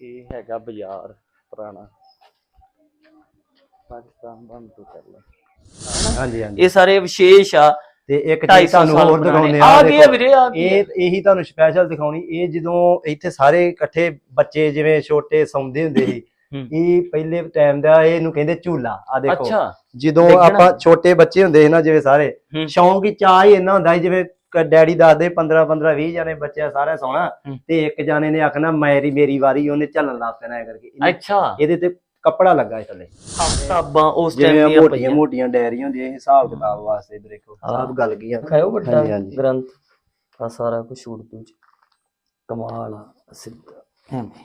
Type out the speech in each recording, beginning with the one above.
ਇਹ ਹੈਗਾ ਬਾਜ਼ਾਰ ਪੁਰਾਣਾ ਪਾਕਿਸਤਾਨ ਬੰਦ ਤੋਂ ਪਹਿਲਾਂ ਹਾਂਜੀ ਹਾਂਜੀ ਇਹ ਸਾਰੇ ਵਿਸ਼ੇਸ਼ ਆ ਤੇ ਇੱਕ 250 ਚੀਜ਼ ਤੁਹਾਨੂੰ ਸਾਲ ਹੋਰ ਪੁਰਾਣੇ। ਦਿਖਾਉਂਦੇ ਆ ਆ ਗਏ ਆ ਦੇਖੋ, ਵੀਰੇ ਆ ਗਏ ਆ। ਇਹ ਇਹੀ ਤੁਹਾਨੂੰ ਸਪੈਸ਼ਲ ਦਿਖਾਉਣੀ ਇਹ ਜਦੋਂ ਇੱਥੇ ਸਾਰੇ ਇਕੱਠੇ ਬੱਚੇ ਜਿਵੇਂ ਛੋਟੇ ਸੌਂਦੇ ਹੁੰਦੇ ਸੀ ਹੂੰ। ਇਹ ਪਹਿਲੇ ਟਾਈਮ ਦਾ ਇਹਨੂੰ ਕਹਿੰਦੇ ਝੂਲਾ ਆ ਦੇਖੋ ਅੱਛਾ ਜਦੋਂ। ਆਪਾਂ ਛੋਟੇ ਬੱਚੇ ਹੁੰਦੇ ਸੀ ਨਾ ਜਿਵੇਂ ਸਾਰੇ ਹੂੰ। ਸ਼ੌਂਕ ਹੀ ਚਾਹ ਹੀ ਇੰਨਾ ਹੁੰਦਾ ਸੀ ਜਿਵੇਂ ਕ- ਡੈਡੀ ਦੱਸਦੇ 15 15 20 ਜਣੇ ਬੱਚੇ ਸਾਰੇ ਸੌਣਾ। ਤੇ ਇੱਕ ਜਾਣੇ ਨੇ ਆਖਣਾ ਮੇਰੀ ਮੇਰੀ ਵਾਰੀ ਉਹਨੇ ਚੱਲਣ ਲੱਗ ਪੈਣਾ ਇਹ ਕਰਕੇ। ਅੱਛਾ। ਇਹਦੇ ਤੇ ਕੱਪੜਾ ਲੱਗਾ ਥੱਲੇ ਕਿਤਾਬਾਂ ਉਸ ਟਾਈਮ ਦੀਆਂ ਮੋਟੀਆਂ ਮੋਟੀਆਂ ਡਾਇਰੀਆਂ ਹੁੰਦੀਆਂ ਇਹ ਹਿਸਾਬ ਕਿਤਾਬ ਵਾਸਤੇ ਦੇਖੋ। ਸਭ ਗੱਲ ਕੀ ਆ। ਖਾਇਓ ਵੱਡਾ। ਗ੍ਰੰਥ। ਆ ਸਾਰਾ ਕੁਝ ਉਰਦੂ ਚ। ਕਮਾਲ ਆ ਸਿੱਧਾ। ਐਵੇਂ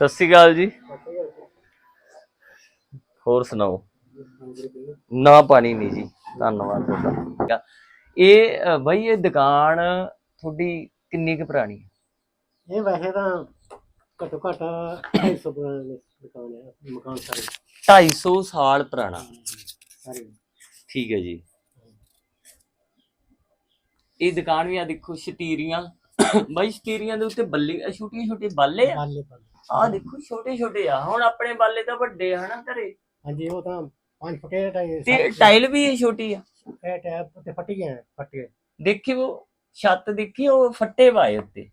ਸਤਿ ਸ਼੍ਰੀ ਅਕਾਲ ਜੀ। ਹੋਰ ਸੁਣਾਓ? ਨਾ ਪਾਣੀ ਨਹੀਂ ਜੀ। ਧੰਨਵਾਦ ਤੁਹਾਡਾ। ਇਹ ਅ, ਬਾਈ ਇਹ ਦੁਕਾਨ ਤੁਹਾਡੀ ਕਿੰਨੀ ਕੁ ਪੁਰਾਣੀ ਹੈ? ਇਹ ਵੈਸੇ ਤਾਂ ਘੱਟੋ ਘੱਟ 250 ਪੁਰਾਣੇ ਦੁਕਾਨ ਹੈ ਮਕਾਨ ਸਾਰੇ। 250 ਸਾਲ ਪੁਰਾਣਾ। ਸਾਰੇ। ਠੀਕ ਹੈ ਜੀ। ਇਹ ਦੁਕਾਨ ਵੀ ਆ ਦੇਖੋ ਸ਼ਤੀਰੀਆਂ ਬਾਈ ਸ਼ਤੀਰੀਆਂ ਦੇ ਉੱਤੇ ਬੱਲੇ ਛੋਟੀਆਂ ਛੋਟੀਆਂ ਬਾਲੇ ਆ? ਬਾਲੇ ਬਾਲੇ। ਆ ਦੇਖੋ ਛੋਟੇ ਛੋਟੇ ਆ। ਹੁਣ ਆਪਣੇ ਬਾਲੇ ਤਾਂ ਵੱਡੇ ਆ ਹਨਾ ਘਰੇ? ਹਾਂਜੀ ਉਹ ਤਾਂ 5 ਫੁੱਟੇ ਟਾਈ ਤੇ ਟਾਈਲ ਵੀ ਇਹ ਛੋਟੀ ਆ। ਇਹ ਟੈਪ ਤੇ ਫਟ ਗਏ ਫਟ ਗਏ। ਦੇਖੀ ਉਹ ਛੱਤ ਦੇਖੀ ਉਹ ਫੱਟੇ ਪਾਏ ਉੱਤੇ।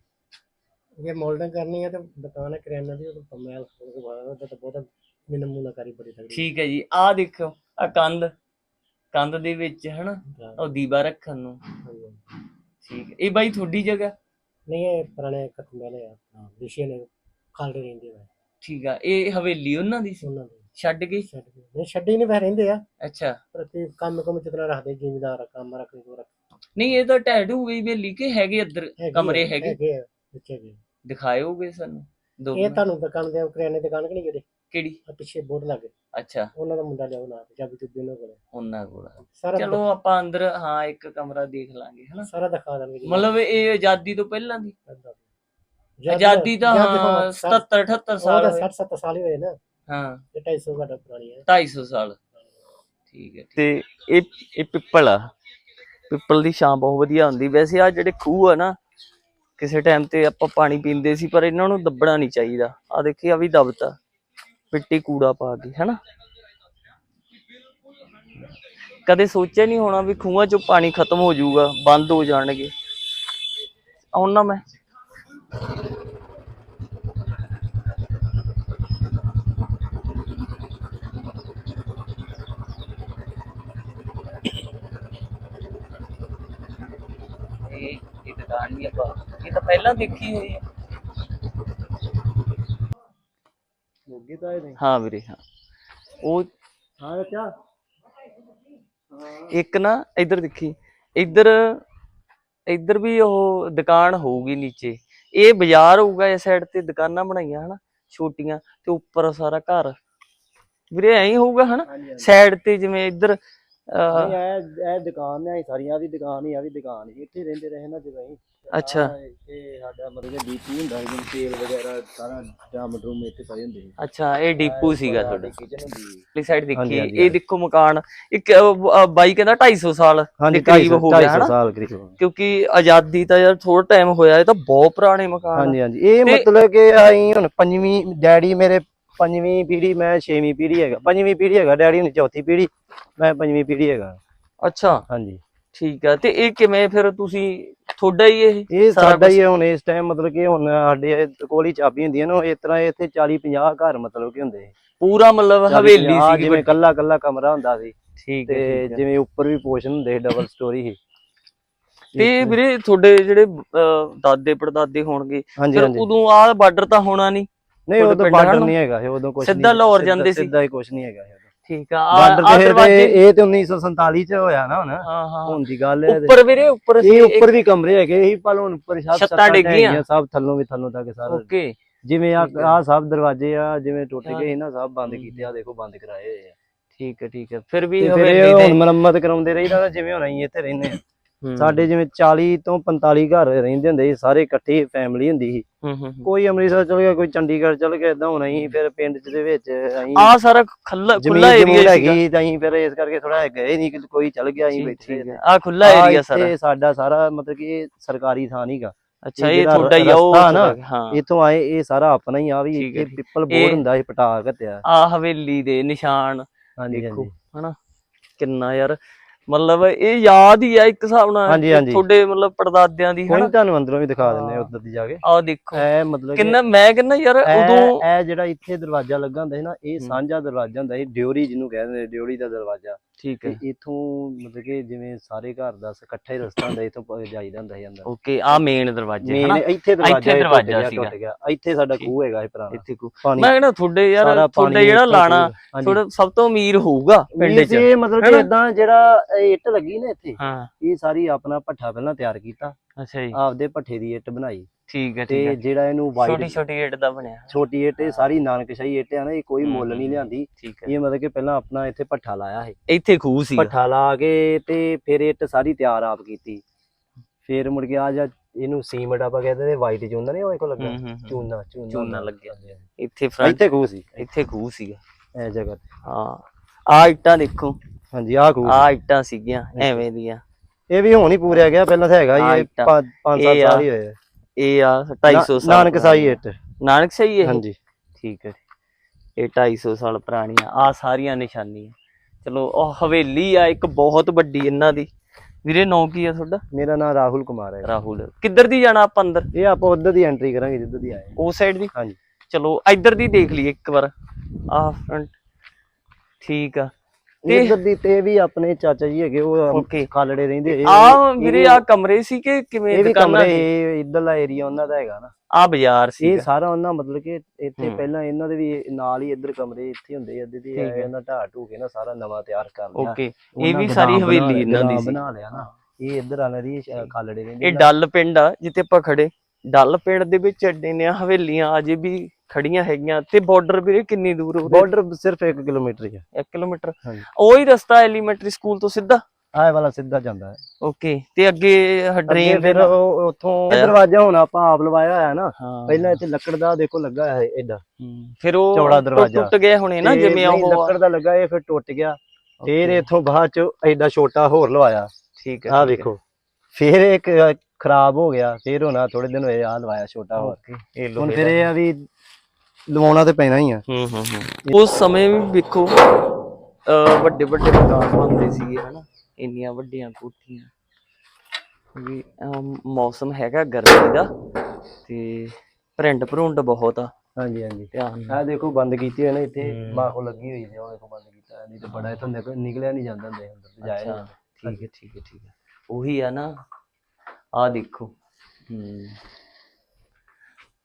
ਇਹ ਮੋਲਡਿੰਗ ਕਰਨੀ ਹੈ ਤੇ ਦੁਕਾਨ ਹੈ ਕਰਿਆਨਾ ਦੀ ਉਹ ਮੈਲ ਖੋਲ ਕੇ ਬਾਹਰ ਉਹਦਾ ਤਾਂ ਬਹੁਤ ਮਿਨਮੂਨਾ ਕਰੀ ਬੜੀ ਤਗੜੀ ਠੀਕ ਹੈ ਜੀ। ਆ ਦੇਖੋ ਆ ਕੰਧ ਕੰਧ ਦੇ ਵਿੱਚ ਹਨਾ? ਉਹ ਦੀਵਾ ਰੱਖਣ ਨੂੰ। ਠੀਕ। ਹੈ ਇਹ ਬਾਈ ਤੁਹਾਡੀ ਜਗ੍ਹਾ? ਨਹੀਂ ਇਹ ਪੁਰਾਣੇ ਮੈਲੇ ਆ ਵਿਸ਼ੇ ਨੇ ਖਾਲਦੇ ਰਹਿੰਦੇ ਵਾ ਠੀਕ ਆ। ਇਹ ਹਵੇਲੀ ਉਹਨਾਂ ਦੀ ਸੀ? ਉਹਨਾਂ ਦੇ। ਛੱਡ ਗਈ? ਛੱਡ ਕੇ ਨਹੀਂ ਛੱਡੇ ਨਹੀਂ ਬਹਿ ਰਹਿੰਦੇ ਆ। ਅੱਛਾ। ਪ੍ਰਤੀ ਕੰਮ ਕੰਮ ਜਿਤਨਾ ਰੱਖਦੇ ਜ਼ਿਮੀਦਾਰ ਕੰਮ ਰੱਖਦੇ ਕੋ ਰੱਖ ਨਹੀਂ ਇਹ ਤਾਂ ਟੈਟੂ ਵੀ ਹਵੇਲੀ ਕੇ ਹੈਗੇ ਅੰਦਰ ਹੈਗੇ ਕਮਰੇ ਹੈਗੇ? ਹੈਗੇ ਆ, ਪਿੱਛੇ ਵੀ ਦਿਖਾਇਓਗੇ ਸਾਨੂੰ? ਦੋ ਇਹ ਤੁਹਾਨੂੰ ਦੁਕਾਨ ਦੇ ਕਰਿਆਨੇ ਦੀ ਦੁਕਾਨ ਕਿ ਨਹੀਂ ਜਿਹੜੇ? ਕਿਹੜੀ? ਆ ਪਿੱਛੇ ਬੋਰਡ ਲੱਗੇ। ਅੱਛਾ। ਉਹਨਾਂ ਦਾ ਮੁੰਡਾ ਲਿਆਉ ਨਾ ਚਾਬੀ ਚੁੱਬੀ ਉਹਨਾਂ ਕੋਲ। ਉਹਨਾਂ ਕੋਲ ਸਾਰਾ ਚਲੋ ਆਪਾਂ ਅੰਦਰ ਹਾਂ ਇੱਕ ਕਮਰਾ ਦੇਖ ਲਾਂਗੇ ਹਨਾ? ਸਾਰਾ ਦਿਖਾ ਦੇਣਗੇ ਜੀ। ਮਤਲਬ ਇਹ ਆਜ਼ਾਦੀ ਤੋਂ ਪਹਿਲਾਂ ਦੀ? ਜਦ- ਆਜ਼ਾਦੀ ਤਾਂ ਹਾਂ ਦੇਖੋ, 77 78 ਸਾਲ ਉਹਦਾ ਹੋਏ। 60 70 ਸਾਲ ਹੀ ਹੋਏ ਨਾ। ਹਾਂ। ਇਹ 250 ਘੱਟ ਪੁਰਾਣੀ ਹੈ। 250 ਸਾਲ। ਠੀਕ ਹੈ ਤੇ ਇਹ ਇਹ ਪਿੱਪਲ ਆ। ਪਿੱਪਲ ਦੀ ਛਾਂ ਬਹੁਤ ਵਧੀਆ ਹੁੰਦੀ। ਵੈਸੇ ਆ ਜਿਹੜੇ ਖੂਹ ਆ ਨਾ ਕਿਸੇ ਟਾਈਮ ਤੇ ਆਪਾਂ ਪਾਣੀ ਪੀਂਦੇ ਸੀ ਪਰ ਇਹਨਾਂ ਨੂੰ ਦੱਬਣਾ ਨਹੀਂ ਚਾਹੀਦਾ। ਆ ਦੇਖੀ ਆ ਵੀ ਦਬਤਾ ਮਿੱਟੀ ਕੂੜਾ ਪਾ ਕੇ ਹੈਨਾ? ਕਦੇ ਸੋਚਿਆ ਨਹੀਂ ਹੋਣਾ ਵੀ ਖੂਹਾਂ ਚੋਂ ਪਾਣੀ ਖਤਮ ਹੋ ਜਾਊਗਾ ਬੰਦ ਹੋ ਜਾਣਗੇ। ਆਉਣਾ ਮੈਂ। ਤਾਂ ਪਹਿਲਾਂ ਦੇਖੀ ਹੋਈ ਹੈ। ਮੋਗੇ ਤਾਂ ਇਹ ਨਹੀਂ ਹਾਂ ਵੀਰੇ ਹਾਂ। ਉਹ ਹਾਂ ਅੱਛਾ। ਇੱਕ ਨਾ ਇੱਧਰ ਦੇਖੀ ਇੱਧਰ ਇੱਧਰ ਵੀ ਉਹ ਦੁਕਾਨ ਹੋਊਗੀ ਨੀਚੇ। ਇਹ ਬਾਜ਼ਾਰ ਹੋਊਗਾ ਇਸ ਸਾਈਡ ਤੇ ਦੁਕਾਨਾਂ ਬਣਾਈਆਂ ਹਨਾ ਛੋਟੀਆਂ ਤੇ ਉੱਪਰ ਸਾਰਾ ਘਰ। ਵੀਰੇ ਐਂ ਹੀ ਹੋਊਗਾ ਹਨਾ ਸਾਈਡ ਤੇ ਜਿਵੇਂ ਇੱਧਰ ਨਹੀਂ ਇਹ ਇਹ ਦੁਕਾਨ ਨੇ ਇਹ ਸਾਰੀਆਂ ਦੀ ਦੁਕਾਨ ਹੀ ਆ ਵੀ ਦੁਕਾਨ ਹੀ। ਇੱਥੇ ਰਹਿੰਦੇ ਰਹੇ ਨਾ ਜਦੋਂ ਅਸੀਂ। ਅੱਛਾ। ਇੱਥੇ ਸਾਡਾ ਮਤਲਬ ਕਿ ਡੀਪੀ ਹੁੰਦਾ ਸੀ ਜਿਵੇਂ ਤੇਲ ਵਗੈਰਾ ਸਾਰਾ ਡਰਮ ਡਰੂਮ ਇੱਥੇ ਪਏ ਹੁੰਦੇ ਸੀ। ਅੱਛਾ ਇਹ ਡੀਪੂ ਸੀਗਾ ਤੁਹਾਡਾ। ਕਿਚਨ ਹੁੰਦੀ ਸੀ। ਵਾਲੀ ਸਾਈਡ ਦੇਖੀ। ਇਹ ਦੇਖੋ ਮਕਾਨ ਇੱਕ ਅਹ, ਬਾਈ ਕਹਿੰਦਾ 250 ਸਾਲ ਹਾਂਜੀ ਦੇ ਕਰੀਬ ਹੋ ਗਿਆ ਹਨਾ? ਸਾਲ ਕਰੀਬ ਕਿਉਂਕਿ ਆਜ਼ਾਦੀ ਤਾਂ ਯਾਰ ਥੋੜਾ ਟਾਈਮ ਹੋਇਆ ਇਹ ਤਾਂ ਬਹੁਤ ਪੁਰਾਣੇ ਮਕਾਨ ਆ। ਹਾਂਜੀ ਹਾਂਜੀ। ਇਹ ਤੇ- ਮਤਲਬ ਕਿ ਅਸੀਂ ਹੁਣ ਪੰਜਵੀਂ ਡੈਡੀ ਮੇਰੇ ਪੰਜਵੀਂ ਪੀੜ੍ਹੀ ਮੈਂ ਛੇਵੀਂ ਪੀੜ੍ਹੀ ਹੈਗਾ। ਪੰਜਵੀਂ ਪੀੜ੍ਹੀ ਹੈਗਾ ਡੈਡੀ ਹੁਣ ਚੌਥੀ ਪੀੜ੍ਹੀ ਮੈਂ ਪੰਜਵੀਂ ਪੀੜ੍ਹੀ ਹੈਗਾ। ਅੱਛਾ। ਹਾਂਜੀ। ਠੀਕ ਆ ਤੇ ਇਹ ਕਿਵੇਂ ਫਿਰ ਤੁਸੀਂ ਤੁਹਾਡਾ ਹੀ ਇਹ ਇਹ ਸਾਰਾ ਸਾਡਾ ਕੁਛ? ਹੀ ਹੁਣ ਇਸ ਟਾਈਮ ਮਤਲਬ ਕਿ ਹੁਣ ਸਾਡੇ ਕੋਲ ਹੀ ਚਾਬੀ ਹੁੰਦੀ ਹੈ ਨਾ ਇਸ ਤਰ੍ਹਾਂ ਇੱਥੇ 40 50 ਘਰ ਮਤਲਬ ਕਿ ਹੁੰਦੇ। ਪੂਰਾ ਮਤਲਬ 40, ਹਵੇਲੀ 50 ਸੀ ਜਿਵੇਂ ਕੱਲਾ ਕੱਲਾ ਕਮਰਾ ਹੁੰਦਾ ਸੀ ਠੀਕ ਹੈ ਤੇ ਠੀਕ ਹੈ। ਜਿਵੇਂ ਉੱਪਰ ਵੀ ਪੋਰਸ਼ਨ ਹੁੰਦੇ ਸੀ ਡਬਲ ਸਟੋਰੀ ਸੀ। ਤੇ ਵੀਰੇ ਤੁਹਾਡੇ ਜਿਹੜੇ ਅਹ, ਦਾਦੇ ਪੜਦਾਦੇ ਹੋਣਗੇ ਹਾਂਜੀ ਫਿਰ ਹਾਂਜੀ। ਉਦੋਂ ਆਹ ਬਾਰਡਰ ਤਾਂ ਹੋਣਾ ਨਹੀਂ ਨਹੀਂ ਉਦੋਂ ਬਾਰਡਰ? ਨਹੀਂ ਹੈਗਾ ਸੀ ਉਦੋਂ ਕੁਝ ਸਿੱਧਾ ਲਾਹੌਰ ਜਾਂਦੇ ਸੀ? ਸਿੱਧਾ ਹੀ ਕੁਝ ਨਹੀਂ ਹੈਗਾ ਠੀਕ ਆ ਆ ਬਾਰਡਰ ਆਹ ਤੇ ਦਰਵਾਜ਼ੇ ਇਹ ਇਹ ਤੇ 1947 ਚ ਹੋਇਆ ਨਾ ਹੁਣ ਹਾਂ ਹਾਂ ਹੁਣ ਦੀ ਗੱਲ ਹੈ ਉੱਪਰ ਵੀਰੇ ਉੱਪਰ ਇਹ ਉੱਪਰ ਵੀ ਕਮਰੇ ਹੈਗੇ ਇਹੀ ਪਰ ਹੁਣ ਉੱਪਰ ਸਭ ਛੱਤਾਂ ਛੱਤਾਂ ਡਿੱਗੀਆਂ। ਡਿੱਗੀਆਂ ਸਭ ਥੱਲੋਂ ਵੀ ਥੱਲੋਂ ਤੱਕ ਸਾਰਾ ਓਕੇ ਜਿਵੇਂ ਆ ਠੀਕ। ਆ ਸਭ ਦਰਵਾਜ਼ੇ ਆ ਜਿਵੇਂ ਟੁੱਟ। ਗਏ ਸੀ ਨਾ ਸਭ ਬੰਦ। ਕੀਤੇ ਆ ਦੇਖੋ ਬੰਦ ਕਰਾਏ ਹੋਏ ਆ ਠੀਕ ਹੈ ਠੀਕ ਹੈ ਫਿਰ ਵੀ ਇਹ ਹੁਣ ਮੁਰੰਮਤ ਕਰਾਉਂਦੇ ਰਹੀਦਾ ਜਿਵੇਂ ਹੁਣ ਅਸੀਂ ਇੱਥੇ ਰਹਿੰਦੇ ਆ ਸਾਡੇ ਜਿਵੇਂ 40 ਤੋਂ 45 ਘਰ ਰਹਿੰਦੇ ਹੁੰਦੇ ਸੀ ਸਾਰੇ ਇਕੱਠੀ ਫੈਮਿਲੀ ਹੁੰਦੀ ਸੀ। ਹੂੰ ਹੂੰ ਹੂੰ। ਕੋਈ ਅੰਮ੍ਰਿਤਸਰ ਚਲ ਗਿਆ ਕੋਈ ਚੰਡੀਗੜ੍ਹ ਚਲ ਗਿਆ ਇਦਾਂ ਹੁਣ ਅਸੀਂ ਫਿਰ ਪਿੰਡ ਚ ਦੇ ਵਿੱਚ ਅਸੀਂ ਆਹ ਸਾਰਾ ਖੁੱਲਾ ਖੁੱਲਾ ਏਰੀਆ ਹੈਗੀ ਤਾਂ ਅਸੀਂ ਫਿਰ ਇਸ ਕਰਕੇ ਥੋੜਾ ਗਏ ਨਹੀਂ ਕਿ ਕੋਈ ਚਲ ਗਿਆ ਅਸੀਂ ਬੈਠੇ ਹੈ। ਆਹ ਖੁੱਲਾ ਏਰੀਆ ਸਾਰਾ ਇੱਥੇ ਸਾਡਾ ਸਾਰਾ ਮਤਲਬ ਕਿ ਇਹ ਸਰਕਾਰੀ ਥਾਂ ਨਹੀਂਗਾ ਅੱਛਾ ਇਹ ਇਹ ਤੁਹਾਡਾ ਹੀ ਆ ਹਾਂ। ਇੱਥੋਂ ਆਏ ਇਹ ਸਾਰਾ ਆਪਣਾ ਹੀ ਆ ਵੀ ਹੈ, ਠੀਕ। ਪਿੱਪਲ ਇਹ- ਬੋਰ ਹੁੰਦਾ ਸੀ ਪਟਾ ਘੱਤਿਆ ਆ ਹਵੇਲੀ ਦੇ ਨਿਸ਼ਾਨ। ਦੇਖੋ ਹਨਾ? ਕਿੰਨਾ ਯਾਰ। ਮਤਲਬ ਇਹ ਯਾਦ ਹੀ ਆ ਇੱਕ ਹਿਸਾਬ ਨਾਲ। ਤੁਹਾਡੇ ਮਤਲਬ ਪੜਦਾਦਿਆਂ ਦੀ ਕੋਈ ਤੁਹਾਨੂੰ ਅੰਦਰੋਂ ਵੀ ਦਿਖਾ ਦਿੰਦੇ। ਉੱਧਰ ਦੀ ਜਾ ਕੇ ਆ ਦੇਖੋ ਇਹ ਮਤਲਬ ਕਿੰਨਾ ਮੈਂ ਕਹਿੰਦਾ ਯਾਰ ਉਦੋਂ ਇਹ ਜਿਹੜਾ ਇੱਥੇ ਦਰਵਾਜ਼ਾ ਲੱਗਾ ਹੁੰਦਾ ਸੀ ਨਾ ਇਹ। ਸਾਂਝਾ ਦਰਵਾਜ਼ਾ ਹੁੰਦਾ ਸੀ ਡਿਓਰੀ ਜਿਹਨੂੰ ਕਹਿੰਦੇ ਡਿਓਰੀ ਦਾ ਦਰਵਾਜ਼ਾ ਠੀਕ ਹੈ। ਤੇ ਇਥੋਂ ਮਤਲਬ ਕਿ ਜਿਵੇਂ ਸਾਰੇ ਘਰ ਦਾ ਇਕੱਠਾ ਹੀ ਰਸਤਾ ਹੁੰਦਾ ਇਥੋਂ ਜਾਈਦਾ ਹੁੰਦਾ ਅੰਦਰ। ਓਕੇ ਆ ਮੇਨ ਦਰਵਾਜ਼ੇ ਮੇਨ ਹਨਾ? ਇੱਥੇ ਦਰਵਾਜ਼ਾ ਸੀਗਾ। ਇੱਥੇ ਸਾਡਾ। ਖੂਹ ਹੈਗਾ ਇਹ ਪੁਰਾਣਾ। ਇੱਥੇ ਪਾਣੀ ਮੈਂ ਕਹਿੰਦਾ ਤੁਹਾਡੇ ਯਾਰ ਤੁਹਾਡੇ ਜਿਹੜਾ ਲਾਣਾ ਖੂਹ। ਥੋੜਾ ਸਭ ਤੋਂ ਅਮੀਰ ਹੋਊਗਾ ਪਿੰਡ 'ਚ। ਇਹ ਮਤਲਬ ਕਿ? ਇਦਾਂ ਜਿਹੜਾ ਇੱਟ ਲੱਗੀ ਨਾ ਇੱਥੇ ਹਾਂ। ਇਹ ਸਾਰੀ ਆਪਣਾ ਭੱਠਾ ਪਹਿਲਾਂ ਤਿਆਰ ਕੀਤਾ। ਅੱਛਾ ਜੀ। ਆਪਦੇ ਭੱਠੇ ਦੀ ਇੱਟ ਬਣਾਈ। ਠੀਕ ਹੈ ਠੀਕ ਤੇ ਜਿਹੜਾ ਇਹਨੂੰ ਛੋਟੀ ਛੋਟੀ ਏਟ ਦਾ ਬਣਿਆ ਛੋਟੀ ਇੱਟ ਇਹ ਸਾਰੀ ਨਾਨਕਸ਼ਾਹੀ ਇੱਟ ਆ ਨਾ ਇਹ ਕੋਈ ਮੁੱਲ ਨਹੀਂ ਲਿਆਂਦੀ। ਇਹ ਮਤਲਬ ਕਿ ਪਹਿਲਾਂ ਆਪਣਾ ਇੱਥੇ ਭੱਠਾ ਲਾਇਆ ਸੀ। ਇੱਥੇ ਖੂਹ ਸੀ ਭੱਠਾ ਲਾ ਕੇ ਤੇ ਫਿਰ ਇੱਟ ਸਾਰੀ ਤਿਆਰ ਆਪ ਕੀਤੀ। ਫਿਰ ਮੁੜ ਕੇ ਆ ਜਾ ਇਹਨੂੰ ਸੀਮਟ ਆਪਾਂ ਕਹਿੰਦੇ ਨੇ ਵਾਈਟ ਚੂਨਾ ਨਹੀਂ ਉਹ ਇੱਕ ਲੱਗਾ। ਚੂਨਾ ਚੂਨਾ। ਲੱਗਿਆ। ਇੱਥੇ ਫਰੰਟ ਇੱਥੇ ਖੂਹ ਸੀ। ਇੱਥੇ ਖੂਹ ਸੀਗਾ। ਇਹ ਜਗ੍ਹਾ ਹਾਂ। ਆ ਇੱਟਾਂ ਦੇਖੋ। ਹਾਂਜੀ ਆਹ ਖੂਹ ਆ ਇੱਟਾਂ ਸੀਗੀਆਂ ਐਵੇਂ ਦੀਆਂ। ਇਹ ਵੀ ਹੁਣ ਹੀ ਪੂਰਿਆ ਗਿਆ ਪਹਿਲਾਂ ਤਾਂ ਹੈਗਾ ਹੀ ਇਹ ਇੱਟਾਂ। 5 ਇਹ 7 ਆ। ਸਾਲ ਹੀ ਹੋਏ ਆ। ਇਹ ਆ 250 ਸਾਲ ਨਾਨਕ ਸਾਈ ਇੱਟ। ਨਾਨਕ ਸਹੀ ਹੈ ਹਾਂਜੀ। ਠੀਕ ਹੈ ਇਹ 250 ਸਾਲ ਪੁਰਾਣੀਆਂ ਆ। ਸਾਰੀਆਂ ਨਿਸ਼ਾਨੀਆਂ। ਚਲੋ ਉਹ ਹਵੇਲੀ ਆ ਇੱਕ ਬਹੁਤ ਵੱਡੀ ਇਹਨਾਂ ਦੀ। ਵੀਰੇ ਨਾਂ ਕੀ ਆ ਤੁਹਾਡਾ? ਮੇਰਾ ਨਾਮ ਰਾਹੁਲ ਕੁਮਾਰ ਹੈ ਰਾਹੁਲ। ਕਿੱਧਰ ਦੀ ਜਾਣਾ ਆਪਾਂ ਅੰਦਰ? ਇਹ ਆਪਾਂ ਉਧਰ ਦੀ ਐਂਟਰੀ ਕਰਾਂਗੇ ਜਿੱਧਰ ਦੀ ਆਏ ਉਸ ਸਾਈਡ ਦੀ? ਹਾਂਜੀ। ਚਲੋ ਇੱਧਰ ਦੀ ਦੇਖ ਲਈਏ ਇੱਕ ਵਾਰ। ਆ ਫਰੰਟ ਠੀਕ ਆ। ਇੱਧਰ ਦੀ ਤੇ ਵੀ ਆਪਣੇ ਚਾਚਾ ਜੀ ਹੈਗੇ ਉਹ ਓਕੇ ਖਾਲੜੇ ਰਹਿੰਦੇ ਆ ਵੀਰੇ ਆ ਕਮਰੇ ਸੀ ਕਿ ਕਿਵੇਂ ਇਹ ਵੀ ਦੁਕਾਨਾਂ ਕਮਰੇ ਇਹ ਇੱਧਰਲਾ ਏਰੀਆ ਉਹਨਾਂ ਦਾ ਹੈਗਾ ਨਾ। ਆ ਬਾਜ਼ਾਰ ਸੀ ਇਹ ਸਾਰਾ ਉਹਨਾਂ ਮਤਲਬ ਕਿ ਇੱਥੇ ਹੂੰ। ਪਹਿਲਾਂ ਇਹਨਾਂ ਦੇ ਵੀ ਨਾਲ ਹੀ ਇੱਧਰ ਕਮਰੇ ਇੱਥੇ ਹੁੰਦੇ ਆ ਅੱਧੇ ਦੀ ਠੀਕ ਹੈ। ਇਹਨਾਂ ਢਾਹ ਢੂ ਕੇ ਨਾ ਸਾਰਾ ਨਵਾਂ ਤਿਆਰ ਕਰ ਲਿਆ। ਓਕੇ ਇਹ ਉਹਨਾਂ ਵੀ ਗੋਦਾਮ ਸਾਰੀ ਬਣਾ ਹਵੇਲੀ ਲਿਆ, ਇਹਨਾਂ ਦੀ ਗੋਦਾਮ ਸੀ। ਬਣਾ ਲਿਆ ਨਾ। ਇਹ ਇੱਧਰ ਵਾਲੇ ਦੀ ਸ਼- ਖਾਲੜੇ ਰਹਿੰਦੇ ਇਹ ਨਾ। ਡੱਲ ਪਿੰਡ ਆ ਜਿੱਥੇ ਆਪਾਂ ਖੜੇ। ਡੱਲ ਪਿੰਡ ਦੇ ਵਿੱਚ ਨੇ ਹਵੇਲੀਆਂ ਅਜੇ ਵੀ ਖੜੀਆਂ ਹੈਗੀਆਂ ਤੇ ਬਾਰਡਰ ਵੀਰੇ ਕਿੰਨੀ ਦੂਰ ਹੋ ਬਾਰਡਰ ਸਿਰਫ 1 ਕਿਲੋਮੀਟਰ ਹੀ ਹੈ 1 ਕਿਲੋਮੀਟਰ। ਉਹੀ ਰਸਤਾ ਐਲੀਮੈਂਟਰੀ ਸਕੂਲ ਤੋਂ ਸਿੱਧਾ? ਆਹ ਵਾਲਾ ਸਿੱਧਾ ਜਾਂਦਾ ਹੈ। ਓਕੇ ਤੇ ਅੱਗੇ ਡਰੇਨ ਫਿਰ ਉੱਥੋਂ ਦਰਵਾਜ਼ਾ ਹੁਣ ਆਪਾਂ ਆਪ ਲਵਾਇਆ ਹੋਇਆ ਨਾ ਪਹਿਲਾਂ ਇੱਥੇ ਲੱਕੜ ਦਾ ਦੇਖੋ ਲੱਗਾ ਹੈ ਹੂੰ। ਫਿਰ ਉਹ ਚੌੜਾ ਦਰਵਾਜ਼ਾ। ਟੁੱਟ ਗਏ ਹੁਣੇ ਨਾ ਜਿਵੇਂ ਉਹ ਲੱਕੜ ਦਾ ਲੱਗਾ ਇਹ ਫਿਰ ਟੁੱਟ ਗਿਆ। ਫਿਰ ਇੱਥੋਂ ਬਾਅਦ ਚ ਐਡਾ ਛੋਟਾ ਹੋਰ ਲਵਾਇਆ। ਠੀਕ ਹੈ ਹੈ। ਵੇਖੋ। ਫਿਰ ਇੱਕ ਖਰਾਬ ਹੋ ਗਿਆ ਫਿਰ ਹੁਣ ਥੋੜੇ ਦਿਨ ਹੋਏ ਆ ਲਵਾਇਆ ਛੋਟਾ ਹੋਰ। ਹੁਣ ਫਿਰ। ਇਹ ਆ ਵੀ ਲਵਾਉਣਾ ਤੇ ਪੈਣਾ ਹੀ ਆ। ਹੂੰ ਹੂੰ ਹੂੰ। ਉਸ ਸਮੇਂ ਵੀ ਵੇਖੋ ਅ ਵੱਡੇ ਵੱਡੇ ਮਕਾਨ ਬਣਦੇ ਸੀਗੇ ਹਨਾ? ਇੰਨੀਆਂ ਵੱਡੀਆਂ ਕੋਠੀਆਂ। ਵੀ ਮੌਸਮ ਹੈਗਾ ਗਰਮੀ ਦਾ ਤੇ ਭਰਿੰਡ ਭਰੁੰਡ ਬਹੁਤ ਆ। ਹਾਂਜੀ ਹਾਂਜੀ। ਧਿਆਨ ਆਹ ਦੇਖੋ ਬੰਦ ਕੀਤੀ ਹੋਈ ਨਾ ਇੱਥੇ। ਮਾਹੋ ਲੱਗੀ ਹੋਈ ਉਹ ਦੇਖੋ ਬੰਦ ਕੀਤਾ ਨਹੀਂ ਤਾਂ ਬੜਾ ਇੱਥੋਂ ਨਿਕਲ- ਨਿਕਲਿਆ ਨਹੀਂ ਜਾਂਦਾ ਹੁੰਦੇ ਅੰਦਰ ਤੇ ਜਾਇਆ ਠੀਕ ਹੈ ਠੀਕ ਹੈ ਠੀਕ ਹੈ। ਉਹੀ ਆ ਨਾ ਆ ਦੇਖੋ। ਹੂੰ।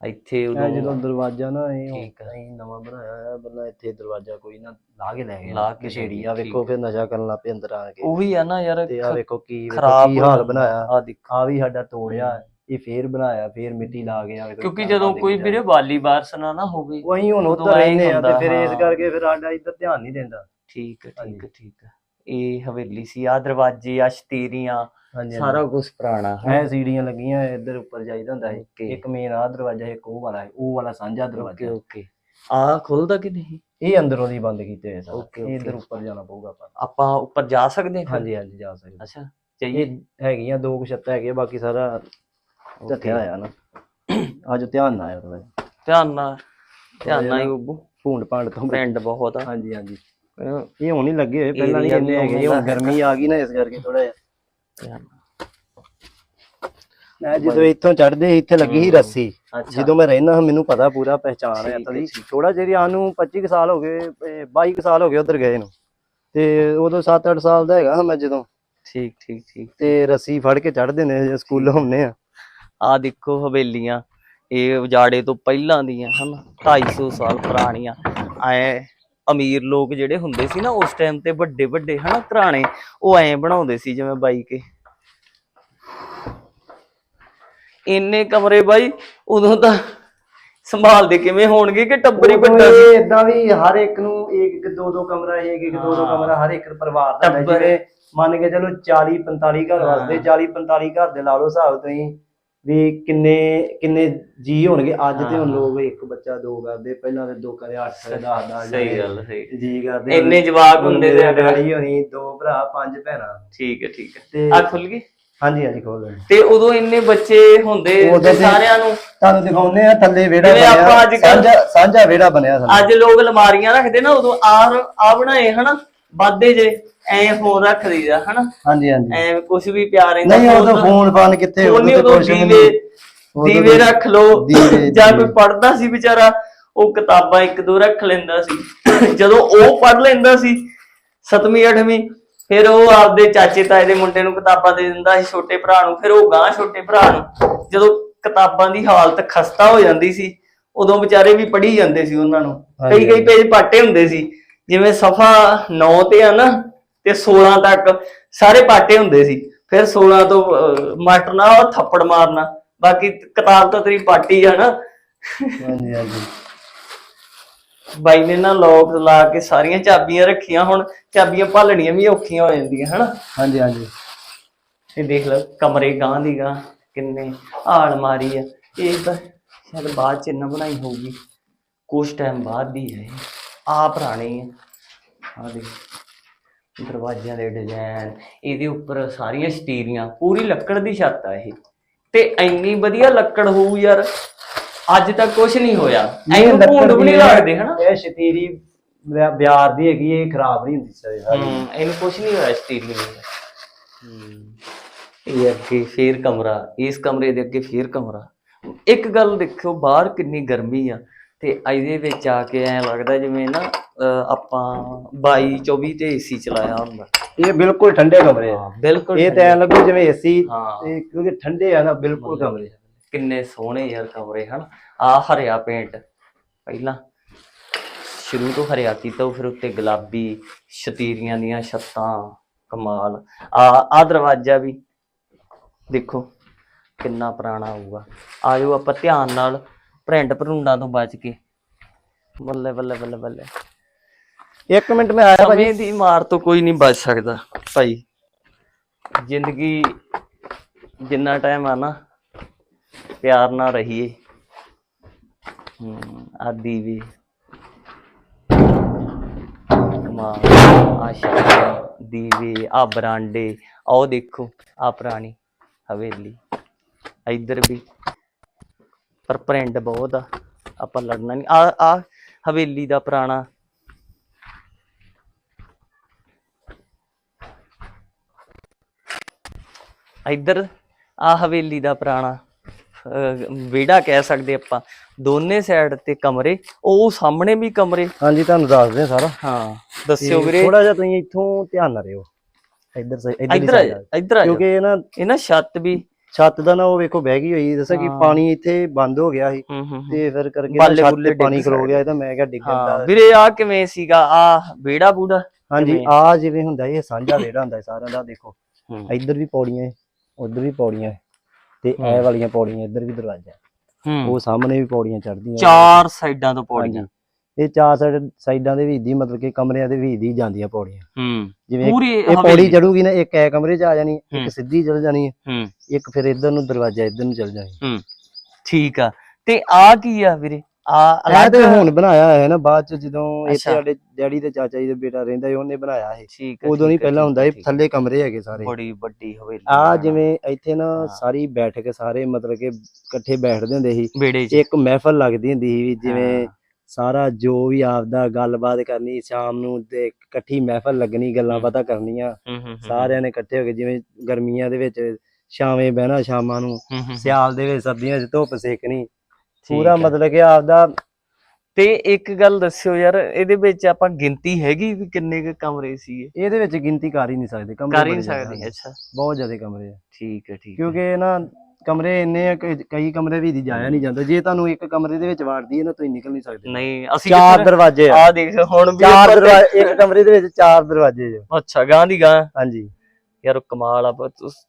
ਇੱਥੇ ਇਹ ਜਦੋਂ ਉਦੋਂ ਦਰਵਾਜ਼ਾ ਨਾ ਇਹ ਠੀਕ ਆ। ਅਸੀਂ ਨਵਾਂ ਬਣਾਇਆ ਹੋਇਆ ਬੰਦਾ ਇੱਥੇ ਦਰਵਾਜ਼ਾ ਕੋਈ ਨਾ ਲਾ ਕੇ ਲੈ ਗਿਆ ਲਾ ਕੇ ਛੇੜੀ ਆ ਗਿਆ, ਵੇਖੋ ਠੀਕ। ਫਿਰ ਨਸ਼ਾ ਕਰਨ ਲੱਗ ਪਏ ਅੰਦਰ ਆ ਕੇ। ਉਹੀ ਆ ਨਾ ਯਾਰ ਤੇ ਆ ਵੇਖੋ ਕੀ ਵੇਖੋ ਖਰਾਬ ਕੀ ਹਾਲ ਬਣਾਇਆ। ਆ ਦੇਖੋ। ਆ ਵੀ ਸਾਡਾ ਤੋੜਿਆ। ਇਹ ਫੇਰ ਬਣਾਇਆ ਫੇਰ ਮਿੱਟੀ ਲਾ ਕੇ ਆ ਵੇਖੋ ਕਿਉਂਕਿ ਜਦੋਂ ਦੇਖੀ ਕੋਈ ਜਾ ਵੀਰੇ ਵਾਲੀ ਵਾਰਸ ਨਾ ਨਾ ਹੋਵੇ ਉਹ ਅਸੀਂ ਹੁਣ ਉਦੋਂ ਉੱਧਰ ਐਂ ਰਹਿੰਦੇ ਆ ਤੇ ਹੁੰਦਾ, ਫਿਰ ਇਸ ਹਾਂ। ਕਰਕੇ ਫਿਰ ਸਾਡਾ ਇੱਧਰ ਧਿਆਨ ਨਹੀਂ ਦਿੰਦਾ। ਠੀਕ ਠੀਕ ਠੀਕ ਇਹ ਹਵੇਲੀ ਸੀ ਆ ਦਰਵਾਜ਼ੇ ਆ ਸ਼ਤੀਰੀਆਂ ਹਾਂਜੀ ਸਾਰਾ ਕੁਝ ਪੁਰਾਣਾ ਹੈ। ਇਹ ਸੀੜੀਆਂ ਲੱਗੀਆਂ ਇੱਧਰ ਉੱਪਰ ਜਾਈਦਾ ਹੁੰਦਾ ਓਕੇ। ਇੱਕ ਮੇਨ ਆ ਦਰਵਾਜ਼ਾ ਇੱਕ ਉਹ ਵਾਲਾ ਹੈ ਉਹ ਵਾਲਾ ਸਾਂਝਾ ਓਕੇ ਦਰਵਾਜ਼ਾ। ਓਕੇ। ਆ ਖੁੱਲਦਾ ਕਿ ਨਹੀਂ? ਇਹ ਅੰਦਰੋਂ ਦੀ ਬੰਦ ਕੀਤੇ ਹੋਏ ਸਾਰਾ। ਇਹ ਇੱਧਰ। ਉੱਪਰ ਜਾਣਾ ਪਊਗਾ ਆਪਾਂ। ਆਪਾਂ ਉੱਪਰ ਜਾ ਸਕਦੇ ਹਾਂ? ਹਾਂਜੀ ਹਾਂਜੀ ਜਾ ਸਕਦੇ ਅੱਛਾ ਚਾਹੀਏ ਇਹ ਹੈਗੀਆਂ ਦੋ ਕੁ ਛੱਤਾਂ ਹੈਗੀਆਂ ਬਾਕੀ ਸਾਰਾ ਢੱਕਿਆ ਹੋਇਆ ਨਾ। ਅੱਜ ਧਿਆਨ ਨਾਲ ਆਇਆ ਥੋੜਾ ਧਿਆਨ ਨਾਲ ਧਿਆਨ ਨਾਲ ਹੀ ਬੱਬੂ। ਭੂੰਡ ਭਾਂਡ ਤੋਂ ਫਰੈਂਡ ਬਹੁਤ ਆ। ਹਾਂਜੀ ਹਾਂਜੀ। ਇਹ ਹੁਣ ਹੀ ਲੱਗੇ ਹੋਏ ਪਹਿਲਾਂ ਨਹੀਂ ਇੰਨੇ ਵੀ ਹੈਗੇ ਹੁਣ ਗਰਮੀ ਆ ਗਈ ਨਾ ਇਸ ਕਰਕੇ ਥੋੜਾ ਜਿਹਾ। ਮੈਂ ਜਦੋਂ ਇੱਥੋਂ ਚੜਦੇ ਇੱਥੇ ਲੱਗੀ ਸੀ ਰੱਸੀ। ਜਦੋਂ ਮੈਂ ਰਹਿਣਾ ਹਾਂ ਮੈਨੂੰ ਪਤਾ ਪੂਰਾ ਪਹਿਚਾਣ ਹੈ ਠੀਕ ਇੱਥੋਂ ਹੈ, ਦੀ ਠੀਕ। ਥੋੜਾ ਜਿਹਾ ਨੂੰ 25 ਕੁ ਸਾਲ ਹੋ ਗਏ ਇਹ 22 ਕੁ ਸਾਲ ਹੋ ਗਏ ਉਧਰ ਗਏ ਨੂੰ। ਤੇ ਉਦੋਂ 7-8 ਸਾਲ ਦਾ ਹੈਗਾ ਮੈਂ ਜਦੋਂ। ਠੀਕ ਠੀਕ ਠੀਕ ਤੇ ਰੱਸੀ ਫੜ ਕੇ ਚੜਦੇ ਨੇ ਜੇ ਸਕੂਲ ਹੁੰਨੇ ਆ ਆ ਦੇਖੋ ਹਵੇਲੀਆਂ ਇਹ ਉਜਾੜੇ ਤੋਂ ਪਹਿਲਾਂ ਦੀਆਂ ਹਨ 250 ਸਾਲ ਪੁਰਾਣੀਆਂ। ਐ ਅਮੀਰ ਲੋਕ ਜਿਹੜੇ ਹੁੰਦੇ ਸੀ ਨਾ ਉਸ ਟਾਈਮ ਤੇ ਵੱਡੇ ਵੱਡੇ ਹਨਾ ਘਰਾਣੇ ਉਹ ਐ ਬਣਾਉਂਦੇ ਸੀ ਜਿਵੇਂ ਬਾਈ ਕੇ ਇੰਨੇ ਕਮਰੇ ਬਾਈ ਉਦੋਂ ਤਾਂ ਸੰਭਾਲਦੇ ਕਿਵੇਂ ਹੋਣਗੇ ਕਿ ਟੱਬਰ ਹੀ ਵੱਡਾ ਸੀ ਇਦਾਂ ਵੀ ਹਰ ਇੱਕ ਨੂੰ ਇੱਕ ਇੱਕ ਦੋ ਦੋ ਕਮਰਾ ਇੱਕ ਇੱਕ ਦੋ ਦੋ। ਕਮਰਾ ਹਰ ਇੱਕ ਪਰਿਵਾਰ ਦਾ ਹੁੰਦਾ। ਟੱਬਰ। ਜਿਵੇਂ ਮੰਨ ਕੇ ਚਲੋ 40 45 ਘਰ ਹਾਂ। ਵਸਦੇ 40 45 ਘਰ ਦੇ ਲਾ ਲਓ ਹਿਸਾਬ ਤੁਸੀਂ ਵੀ ਕਿੰਨੇ ਕਿੰਨੇ ਜੀ ਹੋਣਗੇ? ਅੱਜ ਤੇ ਹੁਣ। ਲੋਕ ਇੱਕ ਬੱਚਾ ਦੋ ਕਰਦੇ ਪਹਿਲਾਂ ਤੇ ਦੋ ਕਰੇ 8 ਕਰੇ 10 10 ਸਹੀ ਗੱਲ ਸਹੀ। ਜੀ ਕਰਦੇ ਇੰਨੇ ਜਵਾਕ ਹੁੰਦੇ ਤੇ ਡੈਡੀ ਹੋਣੀ ਦੋ ਭਰਾ ਪੰਜ ਭੈਣਾਂ। ਠੀਕ ਹੈ ਠੀਕ ਹੈ। ਤੇ ਆ ਖੁੱਲ ਗਈ? ਹਾਂਜੀ ਹਾਂਜੀ ਖੋਲ ਦਿੰਦੇ ਤੇ ਉਦੋਂ ਇੰਨੇ ਬੱਚੇ ਹੁੰਦੇ ਸਾਰਿਆਂ ਨੂੰ ਤੁਹਾਨੂੰ ਦਿਖਾਉਂਦੇ ਆ ਥੱਲੇ ਵਿਹੜਾ ਬਣਿਆ ਸਾਂਝਾ ਸਾਂਝਾ ਵਿਹੜਾ ਬਣਿਆ ਅੱਜ ਲੋਕ ਅਲਮਾਰੀਆਂ ਰੱਖਦੇ ਨਾ ਉਦੋਂ ਆਰ ਆ ਬਣਾਏ ਹਨਾ ਵਾਧੇ ਜੇ ਐ ਫੋਨ ਰੱਖ ਦਈਦਾ ਹਨਾ? ਹਾਂਜੀ ਹਾਂਜੀ। ਐ ਕੁਝ ਵੀ ਪਿਆ ਰਹਿੰਦਾ ਨਹੀਂ ਉਦੋਂ ਤਾਂ- ਫੋਨ ਫਾਨ ਕਿੱਥੇ ਉਦੋਂ ਕੁਛ ਵੀ ਦੀਵੇ ਦੀਵੇ ਤਾਂ- ਰੱਖ ਲੋ ਜਾਂ। ਕੋਈ ਪੜਦਾ ਸੀ ਵਿਚਾਰਾ ਉਹ ਕਿਤਾਬਾਂ ਇੱਕ ਦੋ ਰੱਖ ਲੈਂਦਾ ਸੀ। ਜਦੋਂ ਉਹ ਪੜ ਲੈਂਦਾ ਸੀ 7ਵੀਂ 8ਵੀਂ ਫਿਰ ਉਹ ਆਪਦੇ ਚਾਚੇ ਤਾਏ ਦੇ ਮੁੰਡੇ ਨੂੰ ਕਿਤਾਬਾਂ ਦੇ ਦਿੰਦਾ ਸੀ ਛੋਟੇ ਭਰਾ ਨੂੰ ਫਿਰ ਉਹ ਗਾਂ ਛੋਟੇ ਭਰਾ ਨੂੰ। ਜਦੋਂ ਕਿਤਾਬਾਂ ਦੀ ਹਾਲਤ ਖਸਤਾ ਹੋ ਜਾਂਦੀ ਸੀ ਉਦੋਂ ਵਿਚਾਰੇ ਵੀ ਪੜ੍ਹੀ ਜਾਂਦੇ ਸੀ ਉਹਨਾਂ ਨੂੰ। ਕਈ ਕਈ ਪੇਜ ਪਾਟੇ ਹੁੰਦੇ ਸੀ। ਜਿਵੇਂ ਸਫਾ 9 ਤੇ ਆ ਨਾ ਤੇ 16 ਤੱਕ ਸਾਰੇ ਪਾਟੇ ਹੁੰਦੇ ਸੀ। ਫਿਰ 16 ਤੋਂ ਮਾਸਟਰ ਨਾਲ ਉਹ ਥੱਪੜ ਮਾਰਨਾ। ਬਾਕੀ ਕਿਤਾਬ ਤਾਂ ਤੇਰੀ ਪਾਟੀ ਆ ਨਾ। ਹਾਂਜੀ ਹਾਂਜੀ। ਬਾਈ ਨੇ ਨਾ ਲੋਕ ਲਾ ਕੇ ਸਾਰੀਆਂ ਚਾਬੀਆਂ ਰੱਖੀਆਂ ਹੁਣ। ਚਾਬੀਆਂ ਭਾਲਣੀਆਂ ਵੀ ਔਖੀਆਂ ਹੋ ਜਾਂਦੀਆਂ ਹਨਾ? ਹਾਂਜੀ ਹਾਂਜੀ। ਇਹ ਦੇਖ ਲਓ ਕਮਰੇ ਗਾਂ ਦੀ ਗਾਂ ਕਿੰਨੇ ਆਲ ਮਾਰੀ ਆ। ਇਹ ਤਾਂ ਸ਼ਾਇਦ ਬਾਅਦ ਚ ਇਹਨਾਂ ਬਣਾਈ ਹੋਊਗੀ। ਕੁਛ ਟਾਈਮ ਬਾਅਦ ਦੀ ਹੈ ਆ ਪੁਰਾਣੀ ਹੈ ਆ ਦੇਖ। ਦਰਵਾਜ਼ਿਆਂ ਦੇ ਡਿਜ਼ਾਈਨ ਇਹਦੇ ਉੱਪਰ ਸਾਰੀਆਂ ਸਟੀਰੀਆਂ ਪੂਰੀ ਲੱਕੜ ਦੀ ਛੱਤ ਆ ਇਹ। ਤੇ ਇੰਨੀ ਵਧੀਆ ਲੱਕੜ ਹੋਊ ਯਾਰ ਅੱਜ ਤੱਕ ਕੁਛ ਨਹੀਂ ਹੋਇਆ। ਐਨੂੰ ਭੂੰਡ ਵੀ ਨਹੀਂ ਲੱਗਦੇ ਹਨਾ? ਇਹ ਵਿਆ- ਬਿਆਰ ਦੀ ਹੈਗੀ ਇਹ ਖਰਾਬ ਨਹੀਂ ਹੁੰਦੀ ਸਾਰੇ ਹੂੰ ਇਹਨੂੰ ਕੁਛ ਨਹੀਂ ਹੋਇਆ ਸਟੀਰੀਓ ਨੂੰ ਇਹ ਅੱਗੇ ਫੇਰ ਕਮਰਾ ਇਸ ਕਮਰੇ ਦੇ ਅੱਗੇ ਫੇਰ ਕਮਰਾ। ਇੱਕ ਗੱਲ ਦੇਖਿਓ ਬਾਹਰ ਕਿੰਨੀ ਗਰਮੀ ਆ। ਤੇ ਇਹਦੇ ਵਿੱਚ ਆ ਕੇ ਐ ਲੱਗਦਾ ਜਿਵੇਂ ਨਾ ਆਪਾਂ 22 24 ਤੇ ਏਸੀ ਚਲਾਇਆ ਹੁੰਦਾ। ਇਹ ਬਿਲਕੁਲ ਠੰਡੇ ਕਮਰੇ ਆ। ਬਿਲਕੁਲ ਇਹ ਤਾਂ ਐਂ ਲੱਗੂ ਜਿਵੇਂ ਏਸੀ ਕਿਉਂਕਿ ਠੰਡੇ ਆ ਨਾ ਬਿਲਕੁਲ ਕਮਰੇ ਕਿੰਨੇ ਸੋਹਣੇ ਯਾਰ ਕਮਰੇ ਹਨ। ਆ ਹਰਿਆ ਪੇਂਟ ਪਹਿਲਾਂ ਸ਼ੁਰੂ ਤੋਂ ਹਰਿਆ ਕੀਤਾ ਉਹ ਫਿਰ ਉੱਤੇ ਗੁਲਾਬੀ ਸ਼ਤੀਰੀਆਂ ਦੀਆਂ ਛੱਤਾਂ ਕਮਾਲ। ਆ ਆ ਦਰਵਾਜ਼ਾ ਵੀ ਦੇਖੋ ਕਿੰਨਾ ਪੁਰਾਣਾ ਹੋਊਗਾ। ਆਜੋ ਆਪਾਂ ਧਿਆਨ ਨਾਲ ਭਰਿੰਡ ਭਰੁੰਡਾਂ ਤੋਂ ਬਚ ਕੇ। ਬੱਲੇ ਬੱਲੇ ਬੱਲੇ ਬੱਲੇ। ਇੱਕ ਮਿੰਟ ਮੈਂ ਆਇਆ ਭਾਜੀ। ਸਮੇਂ ਦੀ ਮਾਰ ਤੋਂ ਕੋਈ ਨਹੀਂ ਬਚ ਸਕਦਾ ਭਾਈ। ਜ਼ਿੰਦਗੀ ਜਿੰਨਾ ਟਾਈਮ ਆ ਨਾ ਪਿਆਰ ਨਾਲ ਰਹੀਏ। ਹੂੰ ਆਦੀ ਵੀ। ਕਮਾਲ ਆਸ਼ਾ ਦੀਵੇ ਆ ਬਰਾਂਡੇ। ਆਓ ਦੇਖੋ ਆ ਪੁਰਾਣੀ ਹਵੇਲੀ। ਇੱਧਰ ਵੀ। ਪਰ ਪ੍ਰਿੰਟ ਬਹੁਤ ਆ ਆਪਾਂ ਲੜਨਾ ਨਹੀਂ। ਆ ਆ ਹਵੇਲੀ ਦਾ ਪੁਰਾਣਾ। ਇੱਧਰ ਆ ਹਵੇਲੀ ਦਾ ਪੁਰਾਣਾ ਵਿਹੜਾ ਕਹਿ ਸਕਦੇ ਆਪਾਂ। ਦੋਨੇ ਸਾਈਡ ਤੇ ਕਮਰੇ ਉਹ ਸਾਹਮਣੇ ਵੀ ਕਮਰੇ। ਹਾਂਜੀ ਤੁਹਾਨੂੰ ਦੱਸਦੇ ਆ ਸਾਰਾ। ਹਾਂ ਦੱਸਿਓ ਵੀਰੇ। ਥੋੜਾ ਜਿਹਾ ਤੁਸੀਂ ਇੱਥੋਂ ਧਿਆਨ ਨਾਲ ਰਹੋ ਇੱਧਰ ਇੱਧਰ ਇੱਧਰ। ਕਿਉਂਕਿ ਇਹ ਨਾ ਇਹ ਨਾ ਛੱਤ ਵੀ ਛੱਤ ਦਾ ਨਾ ਉਹ ਵੇਖੋ ਬਹਿ ਗਈ ਹੋਈ ਦੱਸਾਂ ਕਿ ਹਾਂ। ਪਾਣੀ ਇੱਥੇ ਬੰਦ ਹੋ ਗਿਆ ਸੀ ਹੂੰ ਹੂੰ ਹੂੰ। ਤੇ ਫਿਰ ਕਰਕੇ ਬਾਲੇ ਛੱਤ ਬੁੱਲੇ ਤੇ ਪਾਣੀ ਖਲੋ। ਗਿਆ ਇਹ ਤਾਂ ਮੈਂ ਕਿਹਾ ਡਿੱਗਣ ਹਾਂ ਦਾ ਵੀਰੇ ਆ ਕਿਵੇਂ ਸੀਗਾ ਆ ਵਿਹੜਾ ਬੂੜਾ ਹਾਂਜੀ? ਆ ਜਿਵੇਂ ਹੁੰਦਾ ਇਹ ਸਾਂਝਾ ਵਿਹੜਾ ਹੁੰਦਾ ਸਾਰਿਆਂ ਦਾ ਦੇਖੋ ਹੂੰ ਇੱਧਰ ਵੀ ਪੌੜੀਆਂ ਉਧਰ ਵੀ ਪੌੜੀਆਂ ਤੇ ਹੂੰ। ਇਹ ਵਾਲੀਆਂ ਪੌੜੀਆਂ ਇੱਧਰ ਵੀ ਦਰਵਾਜ਼ਾ ਹੂੰ ਉਹ ਸਾਹਮਣੇ ਵੀ ਪੌੜੀਆਂ ਚੜਦੀਆਂ ਚਾਰ ਸਾਈਡਾਂ ਤੋਂ ਪੌੜੀਆਂ ਇਹ ਚਾਰ ਸਾਈਡ ਸਾਈਡਾਂ ਦੇ ਵੀ ਦੀ ਮਤਲਬ ਕਿ ਕਮਰਿਆਂ ਦੇ ਵੀ ਦੀ ਜਾਂਦੀਆਂ ਪੌੜੀਆਂ। ਹੂੰ। ਜਿਵੇਂ ਪੂਰੀ ਇਹ ਪੌੜੀ ਹਵੇਲੀ। ਚੜੂਗੀ ਨਾ ਇੱਕ ਐ ਕਮਰੇ 'ਚ ਆ ਜਾਣੀ ਹੂੰ। ਇੱਕ ਸਿੱਧੀ ਚੜ ਜਾਣੀ ਹੈ। ਹੂੰ ਇੱਕ ਫਿਰ ਇੱਧਰ ਨੂੰ ਦਰਵਾਜ਼ਾ ਇੱਧਰ ਨੂੰ ਚਲ ਜਾਣੀ। ਹੂੰ। ਠੀਕ ਆ। ਤੇ ਆ ਕੀ ਆ ਵੀਰੇ? ਆ ਇਹ ਅਲੱਗ ਤੇ ਹੁਣ ਬਣਾਇਆ ਹੈ ਨਾ ਬਾਅਦ ਚ ਜਦੋਂ ਇੱਥੇ ਅੱਛਾ। ਸਾਡੇ ਡੈਡੀ ਤੇ ਚਾਚਾ ਜੀ ਦਾ ਬੇਟਾ ਰਹਿੰਦਾ ਸੀ ਉਹਨੇ ਬਣਾਇਆ ਇਹ। ਠੀਕ ਆ ਉਦੋਂ ਨਹੀਂ ਠੀਕ ਆ, ਪਹਿਲਾਂ ਹੁੰਦਾ ਠੀਕ ਸੀ ਆ, ਥੱਲੇ ਕਮਰੇ ਹੈਗੇ ਸਾਰੇ। ਬੜੀ ਵੱਡੀ ਹਵੇਲੀ ਆ ਜਿਵੇਂ ਇੱਥੇ ਨਾ ਹਾਂ। ਸਾਰੀ ਬੈਠਕ ਸਾਰੇ ਮਤਲਬ ਕਿ ਇਕੱਠੇ ਬੈਠਦੇ ਹੁੰਦੇ ਸੀ। ਬੇੜੇ 'ਚ। ਇੱਕ ਮਹਿਫਲ ਲੱਗਦੀ ਹੁੰਦੀ ਸੀ ਵੀ ਜਿਵੇਂ ਹਾਂ। ਸਾਰਾ ਜੋ ਵੀ ਆਪਦਾ ਗੱਲਬਾਤ ਕਰਨੀ ਸ਼ਾਮ ਨੂੰ ਤੇ ਇਕੱਠੀ ਮਹਿਫਲ ਲੱਗਣੀ ਗੱਲਾਂ। ਬਾਤਾਂ ਕਰਨੀਆਂ। ਸਾਰਿਆਂ ਨੇ ਇਕੱਠੇ ਹੋ ਕੇ ਜਿਵੇਂ ਗਰਮੀਆਂ ਦੇ ਵਿੱਚ ਛਾਵੇਂ ਬਹਿਣਾ ਸ਼ਾਮਾਂ ਨੂੰ ਸਿਆਲ ਦੇ ਵਿੱਚ ਸਰਦੀਆਂ 'ਚ ਧੁੱਪ ਸੇਕਣੀ ਪੂਰਾ। ਮਤਲਬ ਕਿ ਆਪਦਾ ਤੇ ਇੱਕ ਗੱਲ ਦੱਸਿਓ ਯਾਰ ਇਹਦੇ ਵਿੱਚ ਆਪਾਂ ਗਿਣਤੀ ਹੈਗੀ ਵੀ ਕਿੰਨੇ ਕੁ ਕਮਰੇ ਸੀਗੇ? ਇਹਦੇ ਵਿੱਚ ਗਿਣਤੀ ਕਰ ਹੀ ਨਹੀਂ ਸਕਦੇ ਕਮਰੇ ਕਰ ਹੀ ਨਹੀਂ ਸਕਦੇ। ਅੱਛਾ। ਬਹੁਤ ਜ਼ਿਆਦਾ ਕਮਰੇ ਆ। ਠੀਕ ਹੈ ਠੀਕ ਕਿਉਂਕਿ ਨਾ ਕਮਰੇ ਇੰਨੇ ਆ ਕਿ ਕਈ ਕਮਰੇ ਵੀ ਦੀ ਜਾਇਆ ਨਹੀਂ ਜਾਂਦਾ। ਜੇ ਤੁਹਾਨੂੰ ਇੱਕ ਕਮਰੇ ਦੇ ਵਿੱਚ ਵਾੜਦੀ ਹੈ ਨਾ ਤੁਸੀਂ ਨਿਕਲ ਨਹੀਂ ਸਕਦੇ। ਨਹੀਂ ਅਸੀਂ ਚਾਰ ਦਰਵਾਜ਼ੇ ਆ। ਆ ਦੇਖ ਹੁਣ ਵੀ ਚਾਰ ਦਰਵਾਜ਼ੇ ਇੱਕ ਕਮਰੇ ਦੇ ਵਿੱਚ ਚਾਰ ਦਰਵਾਜ਼ੇ ਜੋ। ਅੱਛਾ ਗਾਂ ਦੀ ਗਾਂ ਹਾਂਜੀ। ਯਾਰ ਕਮਾਲ ਆ ਤੁਸ-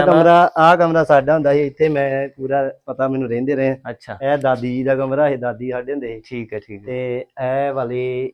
ਨਾ- ਕਮਰਾ ਆਹ ਕਮਰਾ ਸਾਡਾ ਹੁੰਦਾ ਸੀ ਇੱਥੇ ਮੈਂ ਪੂਰਾ ਪਤਾ ਮੈਨੂੰ ਰਹਿੰਦੇ ਰਹੇ। ਅੱਛਾ। ਇਹ ਦਾਦੀ ਜੀ ਦਾ ਕਮਰਾ ਇਹ ਦਾਦੀ ਸਾਡੇ ਹੁੰਦੇ ਸੀ। ਠੀਕ ਹੈ ਠੀਕ ਹੈ। ਤੇ ਇਹ ਵਾਲੇ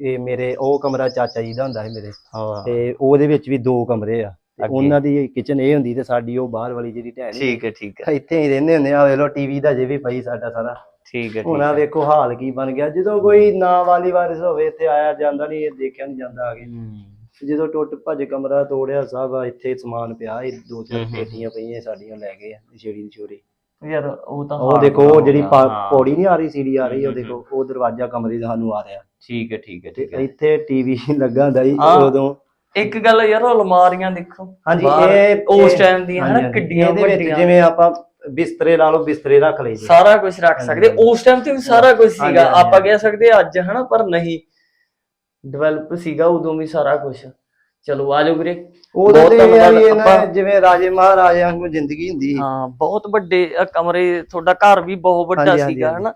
ਇਹ ਮੇਰੇ ਉਹ ਕਮਰਾ ਚਾਚਾ ਜੀ ਦਾ ਹੁੰਦਾ ਸੀ ਮੇਰੇ। ਹਾਂ। ਤੇ ਉਹਦੇ ਵਿੱਚ ਵੀ ਦੋ ਕਮਰੇ ਆ। ਤੇ। ਉਹਨਾਂ ਦੀ ਕਿਚਨ ਇਹ ਹੁੰਦੀ ਤੇ ਸਾਡੀ ਉਹ ਬਾਹਰ ਵਾਲੀ ਜਿਹੜੀ ਢਹਿ ਠੀਕ ਹੈ ਠੀਕ ਹੈ। ਇੱਥੇ ਹੀ ਰਹਿੰਦੇ ਹੁੰਦੇ ਆ। ਵੇਖ ਲੋ ਟੀਵੀ ਦਾ ਜੇ ਵੀ ਪਈ ਸਾਡਾ ਸਾਰਾ। ਠੀਕ ਹੈ ਹੁਣ ਆ ਵੇਖੋ ਹਾਲ ਕੀ ਬਣ ਗਿਆ। ਜਦੋਂ ਕੋਈ ਨਾ ਵਾਲੀ ਵਾਰਿਸ ਹੋਵੇ ਇੱਥੇ ਆਇਆ ਜਾਂਦਾ ਨਹੀਂ ਇਹ ਦੇਖਿਆ ਨਹੀਂ ਜਾਂਦਾ ਆ ਕੇ। ਹੂੰ। ਜਦੋਂ ਟੁੱਟ ਭੱਜ ਕਮਰਾ ਤੋੜਿਆ ਸਭ ਆ ਇੱਥੇ ਸਮਾਨ ਪਿਆ। ਇਹ ਦੋ ਹੂੰ। ਪੇਟੀਆਂ ਪਈਆਂ ਸਾਡੀਆਂ ਲੈ ਗਏ ਆ ਛੇੜੀ ਛੋੜੀ ਯਾਰ ਉਹ ਤਾਂ ਉਹ ਦੇਖੋ ਜਿਹੜੀ। ਪੌੜੀ ਨਹੀਂ ਆ ਰਹੀ ਸੀੜੀ ਆ ਰਹੀ ਉਹ ਦੇਖੋ ਉਹ ਦਰਵਾਜ਼ਾ ਕਮਰੇ ਦਾ ਸਾਨੂੰ ਆ ਰਿਹਾ। ਠੀਕ ਹੈ ਠੀਕ ਹੈ ਤੇ ਠੀਕ ਹੈ। ਇੱਥੇ ਟੀਵੀ ਲੱਗਾ ਹੁੰਦਾ ਹਾਂ। ਉਦੋਂ ਇੱਕ ਗੱਲ ਯਾਰ ਉਹ ਅਲਮਾਰੀਆਂ ਦੇਖੋ। ਹਾਂਜੀ ਬਾਹਰ ਇਹ ਉਸ ਟਾਈਮ ਦੀਆਂ ਹਨਾ ਹਾਂਜੀ। ਕਿੱਡੀਆਂ ਇਹਦੇ ਵਿੱਚ ਵੱਡੀਆਂ। ਜਿਵੇਂ ਆਪਾਂ ਬਿਸਤਰੇ ਲਾ ਲਓ ਬਿਸਤਰੇ ਰੱਖ ਲਈ ਜੀ। ਸਾਰਾ ਕੁਝ ਰੱਖ ਸਕਦੇ। ਉਸ ਟਾਈਮ ਤੇ ਵੀ ਸਾਰਾ ਕੁਝ ਹਾਂਜੀ, ਸੀਗਾ। ਹਾਂਜੀ, ਆਪਾਂ। ਕਹਿ ਸਕਦੇ ਅੱਜ ਹਨਾ ਪਰ ਨਹੀਂ। ਡਿਵੈਲਪ ਸੀਗਾ ਉਦੋਂ ਵੀ ਸਾਰਾ ਕੁਝ ਚਲੋ ਆਜੋ ਵੀਰੇ। ਉਦੋਂ ਬਹੁਤ ਤੇ ਇਹ ਆ ਧੰਨਵਾਦ, ਵੀ ਇਹਨਾਂ ਆਪਾਂ- ਜਿਵੇਂ ਰਾਜੇ ਮਹਾਰਾਜਿਆਂ ਨੂੰ ਜ਼ਿੰਦਗੀ ਹੁੰਦੀ ਸੀ। ਹਾਂ ਬਹੁਤ ਵੱਡੇ ਅ, ਕਮਰੇ ਤੁਹਾਡਾ ਘਰ ਵੀ ਬਹੁਤ ਵੱਡਾ ਹਾਂਜੀ, ਹਾਂਜੀ, ਸੀਗਾ ਹਾਂਜੀ। ਹਨਾ।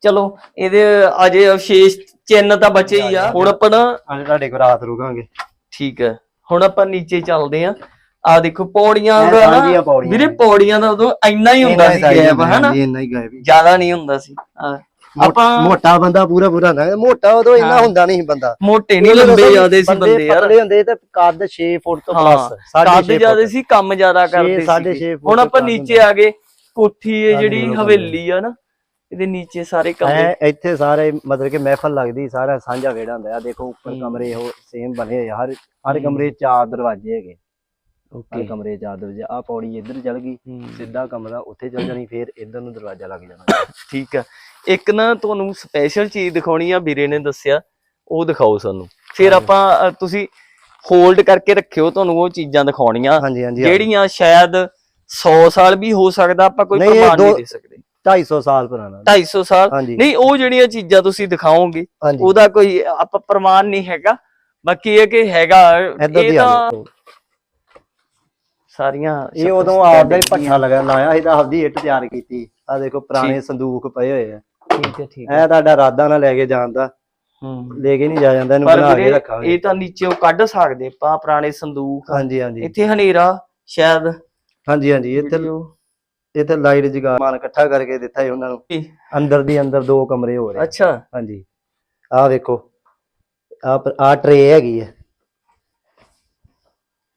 ਚਲੋ ਇਹਦੇ ਅਜੇ ਅਵਸ਼ੇਸ਼ ਚਿੰਨ ਤਾਂ ਬਚੇ ਹੀ ਆ। ਹੁਣ ਆਪਾਂ ਨਾ ਅੱਜ ਤੁਹਾਡੇ ਕੋਲ ਰਾਤ ਰੁਕਾਂਗੇ। ਠੀਕ ਹੈ ਹੁਣ ਆਪਾਂ ਨੀਚੇ ਚੱਲਦੇ ਆ ਆ ਦੇਖੋ ਪੌੜੀਆਂ ਦਾ ਨਾ ਪੌੜੀਆਂ ਵੀਰੇ ਨੇ। ਪੌੜੀਆਂ ਦਾ ਉਦੋਂ ਇੰਨਾ ਹੀ ਹੁੰਦਾ ਸੀ ਗੈਪ ਹਨਾ ਇੰਨਾ ਹੀ ਗਾਇਬ ਜ਼ਿਆਦਾ ਨਹੀਂ ਹੁੰਦਾ ਸੀ ਹਾਂ। ਆਪਾਂ ਮੋਟਾ ਬੰਦਾ ਪੂਰਾ ਪੂਰਾ ਸੀ। ਮੋਟਾ ਉਦੋਂ ਇੰਨਾ ਹਾਂ। ਹੁੰਦਾ ਨਹੀਂ ਸੀ ਬੰਦਾ ਮੋਟੇ ਨਹੀਂ ਲੰਬੇ ਜ਼ਿਆਦੇ ਸੀ ਬੰਦੇ ਯਾਰ ਪਤਲੇ ਹੁੰਦੇ ਤੇ ਕੱਦ 6 ਫੁੱਟ ਤੋਂ ਹਾਂ, ਪਲੱਸ ਕੱਦ ਜ਼ਿਆਦੇ ਸੀ ਕੰਮ ਜ਼ਿਆਦਾ ਕਰਦੇ ਸਾਢੇ ਸੀ ਛੇ ਫੁੱਟ ਹੁਣ ਆਪਾਂ ਨੀਚੇ ਆ ਗਏ ਕੋਠੀ ਇਹ ਹਾਂਜੀ, ਜਿਹੜੀ। ਹਵੇਲੀ ਆ ਨਾ ਇਹਦੇ ਨੀਚੇ ਸਾਰੇ ਕਮਰੇ। ਐ ਇੱਥੇ ਸਾਰੇ ਮਤਲਬ ਕਿ ਮਹਿਫਲ ਲੱਗਦੀ ਸਾਰਾ ਸਾਂਝਾ ਵਿਹੜਾ ਹੁੰਦਾ ਆ ਦੇਖੋ ਉੱਪਰ। ਕਮਰੇ ਉਹ ਸੇਮ ਬਣੇ ਆ, ਹਰ ਹਰ। ਕਮਰੇ ਚਾਰ ਦਰਵਾਜ਼ੇ ਹੈਗੇ। ਓਕੇ। ਕਮਰੇ ਚਾਰ ਦਰਵਾਜ਼ੇ ਆ ਪੌੜੀ ਇੱਧਰ ਚਲ ਗਈ ਸਿੱਧਾ ਕਮਰਾ ਉੱਥੇ ਚਲ ਜਾਣੀ ਫੇਰ ਇੱਧਰ ਨੂੰ ਦਰਵਾਜ਼ਾ ਲੱਗ ਜਾਣਾ। ਠੀਕ ਆ। ਇੱਕ ਨਾ ਤੁਹਾਨੂੰ ਸਪੈਸ਼ਲ ਚੀਜ਼ ਦਿਖਾਉਣੀ ਆ ਵੀਰੇ ਨੇ ਦੱਸਿਆ ਉਹ ਦਿਖਾਓ ਸਾਨੂੰ। ਫਿਰ। ਆਪਾਂ ਤੁਸੀਂ ਹੋਲਡ ਕਰਕੇ ਰੱਖਿਓ ਤੁਹਾਨੂੰ ਉਹ ਚੀਜ਼ਾਂ ਦਿਖਾਉਣੀਆਂ। ਜਿਹੜੀਆਂ ਸ਼ਾਇਦ 100 ਸਾਲ ਵੀ ਹੋ ਸਕਦਾ ਆਪਾਂ ਕੋਈ ਪ੍ਰਮਾਣ ਨਹੀਂ ਦੇ ਸਕਦੇ। 250 ਸਾਲ ਪੁਰਾਣਾ। 250 ਸਾਲ। ਹਾਂਜੀ। ਨਹੀਂ ਉਹ ਜਿਹੜੀਆਂ ਚੀਜ਼ਾਂ ਤੁਸੀਂ ਦਿਖਾਓਗੇ ਹਾਂਜੀ। ਉਹਦਾ ਕੋਈ ਆਪਾਂ ਪ੍ਰਮਾਣ ਨਹੀਂ ਹੈਗਾ। ਬਾਕੀ ਇਹ ਕਿ ਹੈਗਾ ਇੱਧਰ ਇਹ ਦੀ ਆ ਤਾਂ ਦੇਖੋ। ਸਾਰੀਆਂ ਇਹ ਉਦੋਂ ਆਪਦਾ ਹੀ ਪੱਠਾ ਲਗਾ ਲਾਇਆ ਇਹਦਾ ਆਪਦੀ ਇੱਟ ਤਿਆਰ ਕੀਤੀ। ਆ ਦੇਖੋ ਪੁਰਾਣੇ ਸੰਦੂਕ ਪਏ ਹੋਏ ਆ। ਠੀਕ ਹੈ ਠੀਕ ਹੈ। ਇਹ ਤੁਹਾਡਾ ਇਰਾਦਾ ਨਾ ਲੈ ਕੇ ਜਾਣ ਦਾ। ਹੂੰ। ਲੈ ਕੇ ਨਹੀਂ ਜਾ ਜਾਂਦਾ ਇਹਨੂੰ ਪਰ ਬਣਾ ਕੇ ਵੀਰੇ ਰੱਖਾਂਗੇ। ਇਹ ਤਾਂ ਨੀਚੇੋਂ ਕੱਢ ਸਕਦੇ ਆਪਾਂ ਪੁਰਾਣੇ ਸੰਦੂਕ। ਹਾਂਜੀ ਹਾਂਜੀ। ਇੱਥੇ ਹਨੇਰਾ ਸ਼ਾਇਦ। ਹਾਂਜੀ ਹਾਂਜੀ ਇੱਥੇ ਇੱਥੇ ਲਾਈਟ ਜਗਾ ਮਾਨ ਇਕੱਠਾ ਕਰਕੇ ਦਿੱਤਾ ਹੈ ਉਹਨਾਂ ਨੂੰ? ਅੰਦਰ ਦੀ ਅੰਦਰ ਦੋ ਕਮਰੇ ਹੋ ਰਹੇ। ਅੱਛਾ। ਹਾਂਜੀ। ਆਹ ਵੇਖੋ। ਆ ਆ ਟਰੇ ਹੈਗੀ ਹੈ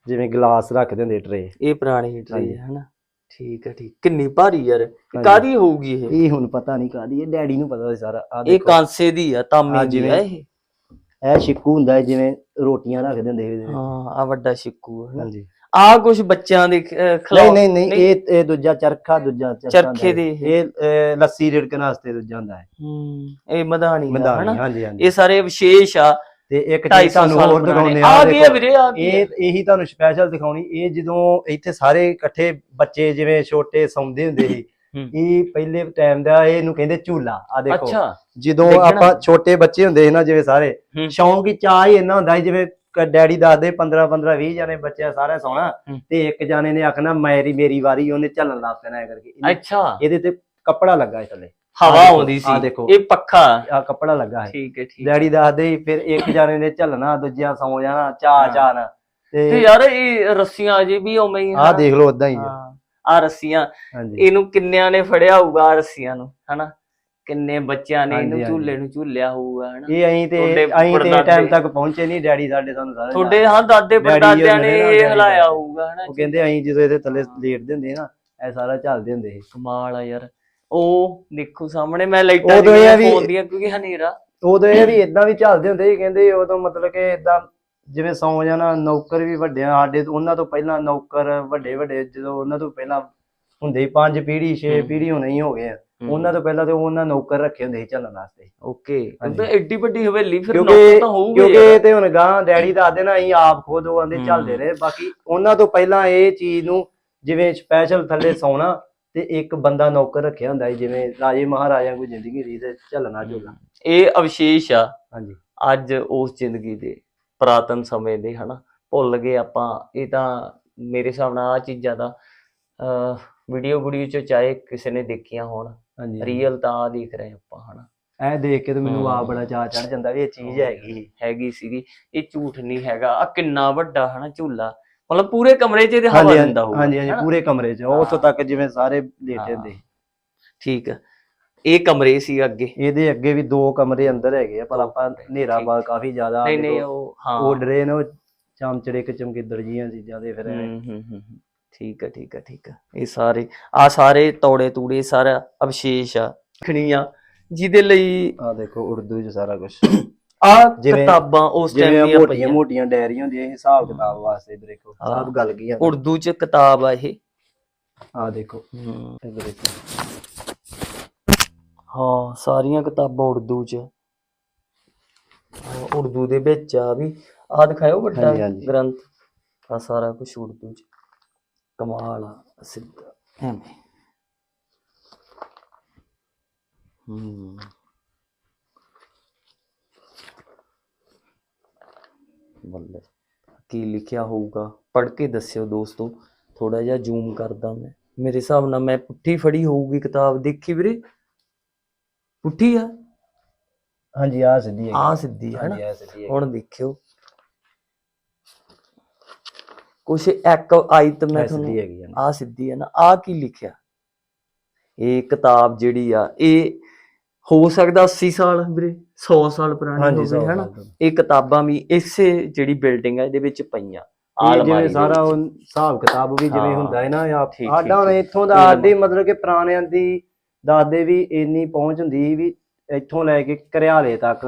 ਜਿਵੇਂ ਗਲਾਸ ਰੱਖਦੇ ਹੁੰਦੇ ਟਰੇ ਇਹ ਪੁਰਾਣੀ। ਟ੍ਰੇ ਹੈ ਹਨਾ? ਠੀਕ ਹੈ ਠੀਕ। ਕਿੰਨੀ ਭਾਰੀ ਯਾਰ। ਇਹ। ਕਾਦੀ ਹੋਊਗੀ ਇਹ? ਇਹ ਹੁਣ ਪਤਾ ਨਹੀਂ ਕਾਦੀ ਇਹ ਡੈਡੀ ਨੂੰ ਪਤਾ ਸਾਰਾ। ਆ ਇਹ ਕਾਂਸੇ ਦੀ ਆ ਹਾਂ, ਦੀ ਆ ਇਹ। ਇਹ ਛਿੱਕੂ ਹੁੰਦਾ ਜਿਵੇਂ ਰੋਟੀਆਂ ਰੱਖਦੇ ਹੁੰਦੇ। ਹਾਂ ਆ ਵੱਡਾ ਹੈ ਹਾਂਜੀ। ਆ ਕੁਝ ਬੱਚਿਆਂ ਦੇ ਖ- ਅਹ ਨਹੀਂ ਨਹੀਂ ਨਹੀਂ। ਇਹ ਇਹ ਦੂਜਾ ਚਰਖਾ ਦੂਜਾ ਚਰਖਾ। ਦੇ ਇਹ। ਲੱਸੀ ਰਿੜਕਣ ਵਾਸਤੇ ਦੂਜਾ ਹੁੰਦਾ ਹੈ ਹੂੰ ਇਹ ਮਧਾਣੀ ਹਨਾ ਹਾਂਜੀ ਹਾਂਜੀ ਇਹ ਸਾਰੇ ਵਿਸ਼ੇਸ਼ ਆ ਤੇ ਇੱਕ 250 ਚੀਜ਼ ਤੁਹਾਨੂੰ ਹੋਰ ਦਿਖਾਉਂਦੇ ਆ ਆ ਦੇਖੋ। ਵੀਰੇ ਆ ਇਹ ਇਹੀ ਤੁਹਾਨੂੰ ਸਪੈਸ਼ਲ ਦਿਖਾਉਣੀ ਇਹ ਜਦੋਂ ਇੱਥੇ ਸਾਰੇ ਇਕੱਠੇ ਬੱਚੇ ਜਿਵੇਂ ਛੋਟੇ ਸੌਂਦੇ ਹੁੰਦੇ ਸੀ। ਇਹ ਪਹਿਲੇ ਟਾਈਮ ਦਾ ਇਹਨੂੰ ਕਹਿੰਦੇ ਝੂਲਾ ਆ ਦੇਖੋ ਜਦੋਂ। ਆਪਾਂ ਛੋਟੇ ਬੱਚੇ ਹੁੰਦੇ ਸੀ ਨਾ ਜਿਵੇਂ ਸਾਰੇ। ਸ਼ੌਂਕ ਹੀ ਚਾਹ ਹੀ ਇੰਨਾ ਹੁੰਦਾ ਸੀ ਜਿਵੇਂ ਕ- ਡੈਡੀ ਦੱਸਦੇ 15 15 20 ਜਣੇ ਬੱਚੇ ਸਾਰੇ ਸੌਣਾ ਹੂੰ। ਤੇ ਇੱਕ ਜਾਣੇ ਨੇ ਆਖਣਾ ਮੇਰੀ ਮੇਰੀ ਵਾਰੀ ਉਹਨੇ ਝੱਲਣ ਲੱਗ ਪੈਣਾ ਐ ਕਰਕੇ। ਇਹਨੇ- ਅੱਛਾ। ਇਹਦੇ ਤੇ ਕੱਪੜਾ ਲੱਗਾ ਹੈ ਥੱਲੇ। ਹਵਾ ਦੇਖੋ, ਆਉਂਦੀ ਸੀ। ਆਹ ਦੇਖੋ। ਇਹ ਪੱਖਾ। ਆ ਕੱਪੜਾ ਲੱਗਾ ਹੈ ਠੀਕ ਹੈ ਠੀਕ ਡੈਡੀ ਦੱਸਦੇ ਸੀ, ਫਿਰ ਇੱਕ ਜਾਣੇ ਨੇ ਝੱਲਣਾ ਦੂਜਿਆ ਸੌ ਜਾਣਾ ਚਾਹ ਹਾਂ। ਚਾਹ ਨਾ ਤੇ ਤੇ ਯਾਰ ਇਹ ਰੱਸੀਆਂ ਅਜੇ ਵੀ ਉਵੇਂ ਹੀ ਆਹ ਦੇਖ ਲਓ ਉਦਾਂ ਹੀ ਆ। ਆ ਰੱਸੀਆਂ। ਹਾਂਜੀ। ਇਹਨੂੰ ਕਿੰਨਿਆਂ ਨੇ ਫੜਿਆ ਹੋਊਗਾ ਆਹ ਰੱਸੀਆਂ ਨੂੰ ਹਨਾ? ਕਿੰਨੇ ਬੱਚਿਆਂ ਨੇ ਇਹਨੂੰ ਹਾਂਜੀ। ਝੂਲੇ ਨੂੰ ਝੂਲਿਆ ਹੋਊਗਾ ਹਨਾ? ਇਹ ਅਸੀਂ ਤੇ ਤੁਹਾਡੇ ਅਸੀਂ ਤੇ ਪੜਦਾਦੇ- ਟਾਈਮ ਤੱਕ ਪਹੁੰਚੇ ਨਹੀਂ ਡੈਡੀ ਸਾਡੇ ਸਾਨੂੰ ਸਾਰੇ ਤੁਹਾਡੇ ਹਾਂ ਦਾਦੇ ਡੈਡੀ ਪੜਦਾਦਿਆਂ ਨੇ ਇਹ ਹਿਲਾਇਆ। ਹੋਊਗਾ ਹਨਾ ਉਹ ਕਹਿੰਦੇ ਅਸੀਂ ਜਦੋਂ ਇਹਦੇ ਥੱਲੇ ਲੇਟਦੇ ਹੁੰਦੇ ਨਾ ਇਹ ਸਾਰਾ ਝੱਲਦੇ ਹੁੰਦੇ ਸੀ। ਕਮਾਲ ਆ ਯਾਰ। ਉਹ ਦੇਖੋ ਸਾਹਮਣੇ ਮੈਂ ਲਾਈਟਾਂ ਉਦੋਂ ਇਹ ਆ ਵੀ- ਫੋਨਦੀਆਂ ਕਿਉਂਕਿ ਹਨੇਰਾ। ਉਦੋਂ ਇਹ ਵੀ ਇਦਾਂ ਵੀ ਝੱਲਦੇ ਹੁੰਦੇ ਸੀ ਕਹਿੰਦੇ ਉਦੋਂ ਮਤਲਬ ਕਿ ਇਦਾਂ ਜਿਵੇਂ ਸੌ ਜਾਣਾ ਨੌਕਰ ਵੀ ਵੱਡਿਆਂ ਸਾਡੇ ਤੋਂ- ਉਹਨਾਂ ਤੋਂ ਪਹਿਲਾਂ ਨੌਕਰ ਵੱਡੇ ਵੱਡੇ ਜਦੋਂ ਉਹਨਾਂ ਤੋਂ ਪਹਿਲਾਂ ਹੁੰਦੇ ਸੀ ਪੰਜ ਪੀੜ੍ਹੀ ਛੇ ਹੂੰ। ਪੀੜ੍ਹੀ ਹੁਣ ਹੀ ਹੋ ਗਏ ਆ। ਉਹਨਾਂ ਤੋਂ ਪਹਿਲਾਂ ਤੇ ਉਹਨਾਂ ਨੌਕਰ ਰੱਖੇ ਹੁੰਦੇ ਸੀ ਝੱਲਣ ਵਾਸਤੇ। ਓਕੇ। ਤਾਂ ਐਡੀ ਵੱਡੀ ਹਵੇਲੀ ਫਿਰ ਨੌਕਰ ਤਾਂ ਹੋਊਗੇ ਕਿਉਂਕਿ ਤੇ ਹੁਣ ਗਾਂ ਡੈਡੀ ਦੱਸਦੇ ਨਾ ਅਸੀਂ ਆਪ ਖੁਦ ਉਹ ਆਂਦੇ। ਚੱਲਦੇ ਰਹੇ। ਬਾਕੀ ਉਹਨਾਂ ਤੋਂ ਪਹਿਲਾਂ ਇਹ ਚੀਜ਼ ਨੂੰ ਜਿਵੇਂ ਸਪੈਸ਼ਲ ਥੱਲੇ ਸੌਣਾ ਤੇ ਇੱਕ ਬੰਦਾ ਨੌਕਰ ਰੱਖਿਆ ਹੁੰਦਾ ਜਿਵੇਂ ਰਾਜੇ ਮਹਾਰਾਜਾ ਕੋਈ ਜ਼ਿੰਦਗੀ ਦੀ ਤੇ ਝੱਲਣਾ ਝੁੱਲਣਾ ਇਹ ਅਵਸ਼ੇਸ਼ ਆ। ਹਾਂਜੀ। ਅੱਜ ਉਸ ਜ਼ਿੰਦਗੀ ਦੇ ਪ੍ਰਾਤਨ ਸਮੇਂ ਦੇ ਹਨਾ। ਭੁੱਲ ਗਏ ਆਪਾਂ। ਇਹ ਤਾਂ ਮੇਰੇ ਹਿਸਾਬ ਨਾਲ ਆ ਚੀਜ਼ਾਂ ਦਾ ਵੀਡੀਓ ਵੀਡੀਓ ਚ ਚਾਹੇ ਕਿਸੇ ਨੇ ਦੇਖੀਆਂ ਹੋਣ। ਹਾਂਜੀ ਰੀਅਲ ਤਾਂ ਆ ਦੇਖ ਰਹੇ ਆਪਾਂ ਹਨਾ। ਇਹ ਦੇਖ ਕੇ ਤੇ ਮੈਨੂੰ। ਆਪ ਬੜਾ ਚਾਅ ਚੜ ਜਾਂਦਾ ਵੀ ਇਹ ਚੀਜ਼ ਹੈਗੀ। ਹੈਗੀ ਸੀਗੀ। ਇਹ ਝੂਠ ਨਹੀਂ ਹੈਗਾ। ਆ ਕਿੰਨਾ ਵੱਡਾ ਹਨਾ ਝੂਲਾ। ਮਤਲਬ ਪੂਰੇ ਕਮਰੇ 'ਚ ਇਹਦੇ ਹਵਾ ਦਿੰਦਾ ਹੋਊਗਾ ਹਾਂਜੀ ਹਾਂਜੀ? ਪੂਰੇ ਕਮਰੇ 'ਚ। ਉੱਥੋਂ ਤੱਕ ਜਿਵੇਂ ਸਾਰੇ ਲੇਟੇ ਹੁੰਦੇ ਸੀ। ਠੀਕ ਇਹ ਕਮਰੇ ਸੀ ਅੱਗੇ। ਇਹਦੇ ਅੱਗੇ ਵੀ ਦੋ ਕਮਰੇ ਅੰਦਰ ਹੈਗੇ ਆ ਪਰ ਆਪਾਂ ਹਨੇਰਾ। ਬਾ ਕਾਫੀ ਜ਼ਿਆਦਾ ਨਹੀਂ ਨਹੀਂ ਉਹ ਹਾਂ। ਉਹ ਡਰੇ ਨੇ ਉਹ ਚਮਚੜੇ ਕਿ ਚਮਕਿੱਦੜ ਜੀਆਂ ਚੀਜ਼ਾਂ ਦੇ ਫਿਰ ਹੂੰ ਹੂੰ ਹੂੰ। ਠੀਕ ਆ ਠੀਕ ਆ ਠੀਕ ਆ। ਇਹ ਸਾਰੇ ਆ ਸਾਰੇ ਤੌੜੇ ਤੂੜੇ ਸਾਰਾ ਅਵਸ਼ੇਸ਼ ਆ ਖਣੀਆਂ ਜਿਹਦੇ ਲਈ ਆ ਦੇਖੋ ਉਰਦੂ 'ਚ ਸਾਰਾ ਕੁਝ ਆ ਜਿਵੇਂ- ਕਿਤਾਬਾਂ ਉਸ ਜਿਵੇਂ ਟਾਈਮ ਦੀਆਂ ਮੋਟੀਆਂ ਪਈਆਂ। ਮੋਟੀਆਂ ਡਾਇਰੀਆਂ ਹੁੰਦੀਆਂ ਇਹ ਹਿਸਾਬ ਕਿਤਾਬ ਵਾਸਤੇ ਇਧਰ ਦੇਖੋ ਹਾਂ। ਸਭ ਗੱਲ ਕੀ ਆ। ਉਰਦੂ ਚ ਕਿਤਾਬ ਆ ਇਹ। ਆ ਦੇਖੋ। ਹੂੰ। ਇਧਰ ਦੇਖੋ। ਹਾਂ ਸਾਰੀਆਂ ਕਿਤਾਬਾਂ ਉਰਦੂ ਚ। ਹਾਂ, ਉਰਦੂ ਦੇ ਵਿੱਚ ਆ ਵੀ। ਆ ਦਿਖਾਇਓ ਵੱਡਾ ਹਾਂਜੀ, ਹਾਂਜੀ। ਗ੍ਰੰਥ। ਆ ਸਾਰਾ ਕੁਝ ਉਰਦੂ ਚ। ਕਮਾਲ ਆ ਸਿੱਧਾ ਐਵੇਂ ਹੂੰ ਬੱਲੇ ਕੀ ਲਿਖਿਆ ਹੋਊਗਾ ਪੜ੍ਹ ਕੇ ਦੱਸਿਓ ਦੋਸਤੋ ਥੋੜਾ ਜਿਹਾ ਜ਼ੂਮ ਕਰਦਾ ਮੈਂ ਮੇਰੇ ਹਿਸਾਬ ਨਾਲ ਮੈਂ ਪੁੱਠੀ ਫੜੀ ਹੋਊਗੀ ਕਿਤਾਬ ਦੇਖੀ ਵੀਰੇ ਪੁੱਠੀ ਆ ਹਾਂਜੀ ਆ ਸਿੱਧੀ ਹੈ ਆ ਸਿੱਧੀ ਹੈ ਨਾ ਹੁਣ ਦੇਖਿਓ ਕੁਛ ਇੱਕ ਆਇਤ ਮੈਂ ਤੁਹਾਨੂੰ ਹੈਗੀ ਆ ਆ ਸਿੱਧੀ ਹੈ ਨਾ ਆ ਕੀ ਲਿਖਿਆ ਇਹ ਕਿਤਾਬ ਜਿਹੜੀ ਆ ਇਹ ਹੋ ਸਕਦਾ 80 ਸਾਲ ਵੀਰੇ 100 ਸਾਲ ਪੁਰਾਣੀ ਹੋਵੇ ਹੈ ਨਾ। ਇਹ ਕਿਤਾਬਾਂ ਵੀ ਇਸੇ ਜਿਹੜੀ ਬਿਲਡਿੰਗ ਹੈ ਇਹਦੇ ਵਿੱਚ ਪਈਆਂ ਜਿਵੇਂ ਸਾਰਾ। ਉਹ ਹਿਸਾਬ ਕਿਤਾਬ ਵੀ ਜਿਵੇਂ। ਹੁੰਦਾ ਹੈ ਨਾ ਆ- ਠੀਕ, ਸਾਡਾ ਹੁਣ। ਇੱਥੋਂ ਦਾ ਆਡੀ ਮਤਲਬ ਕਿ ਪੁਰਾਣਿਆਂ ਦੀ ਦਾਦੇ ਵੀ ਇੰਨੀ ਪਹੁੰਚ ਹੁੰਦੀ ਵੀ ਇੱਥੋਂ ਲੈ ਕੇ ਘਰਿਆਲੇ ਤੱਕ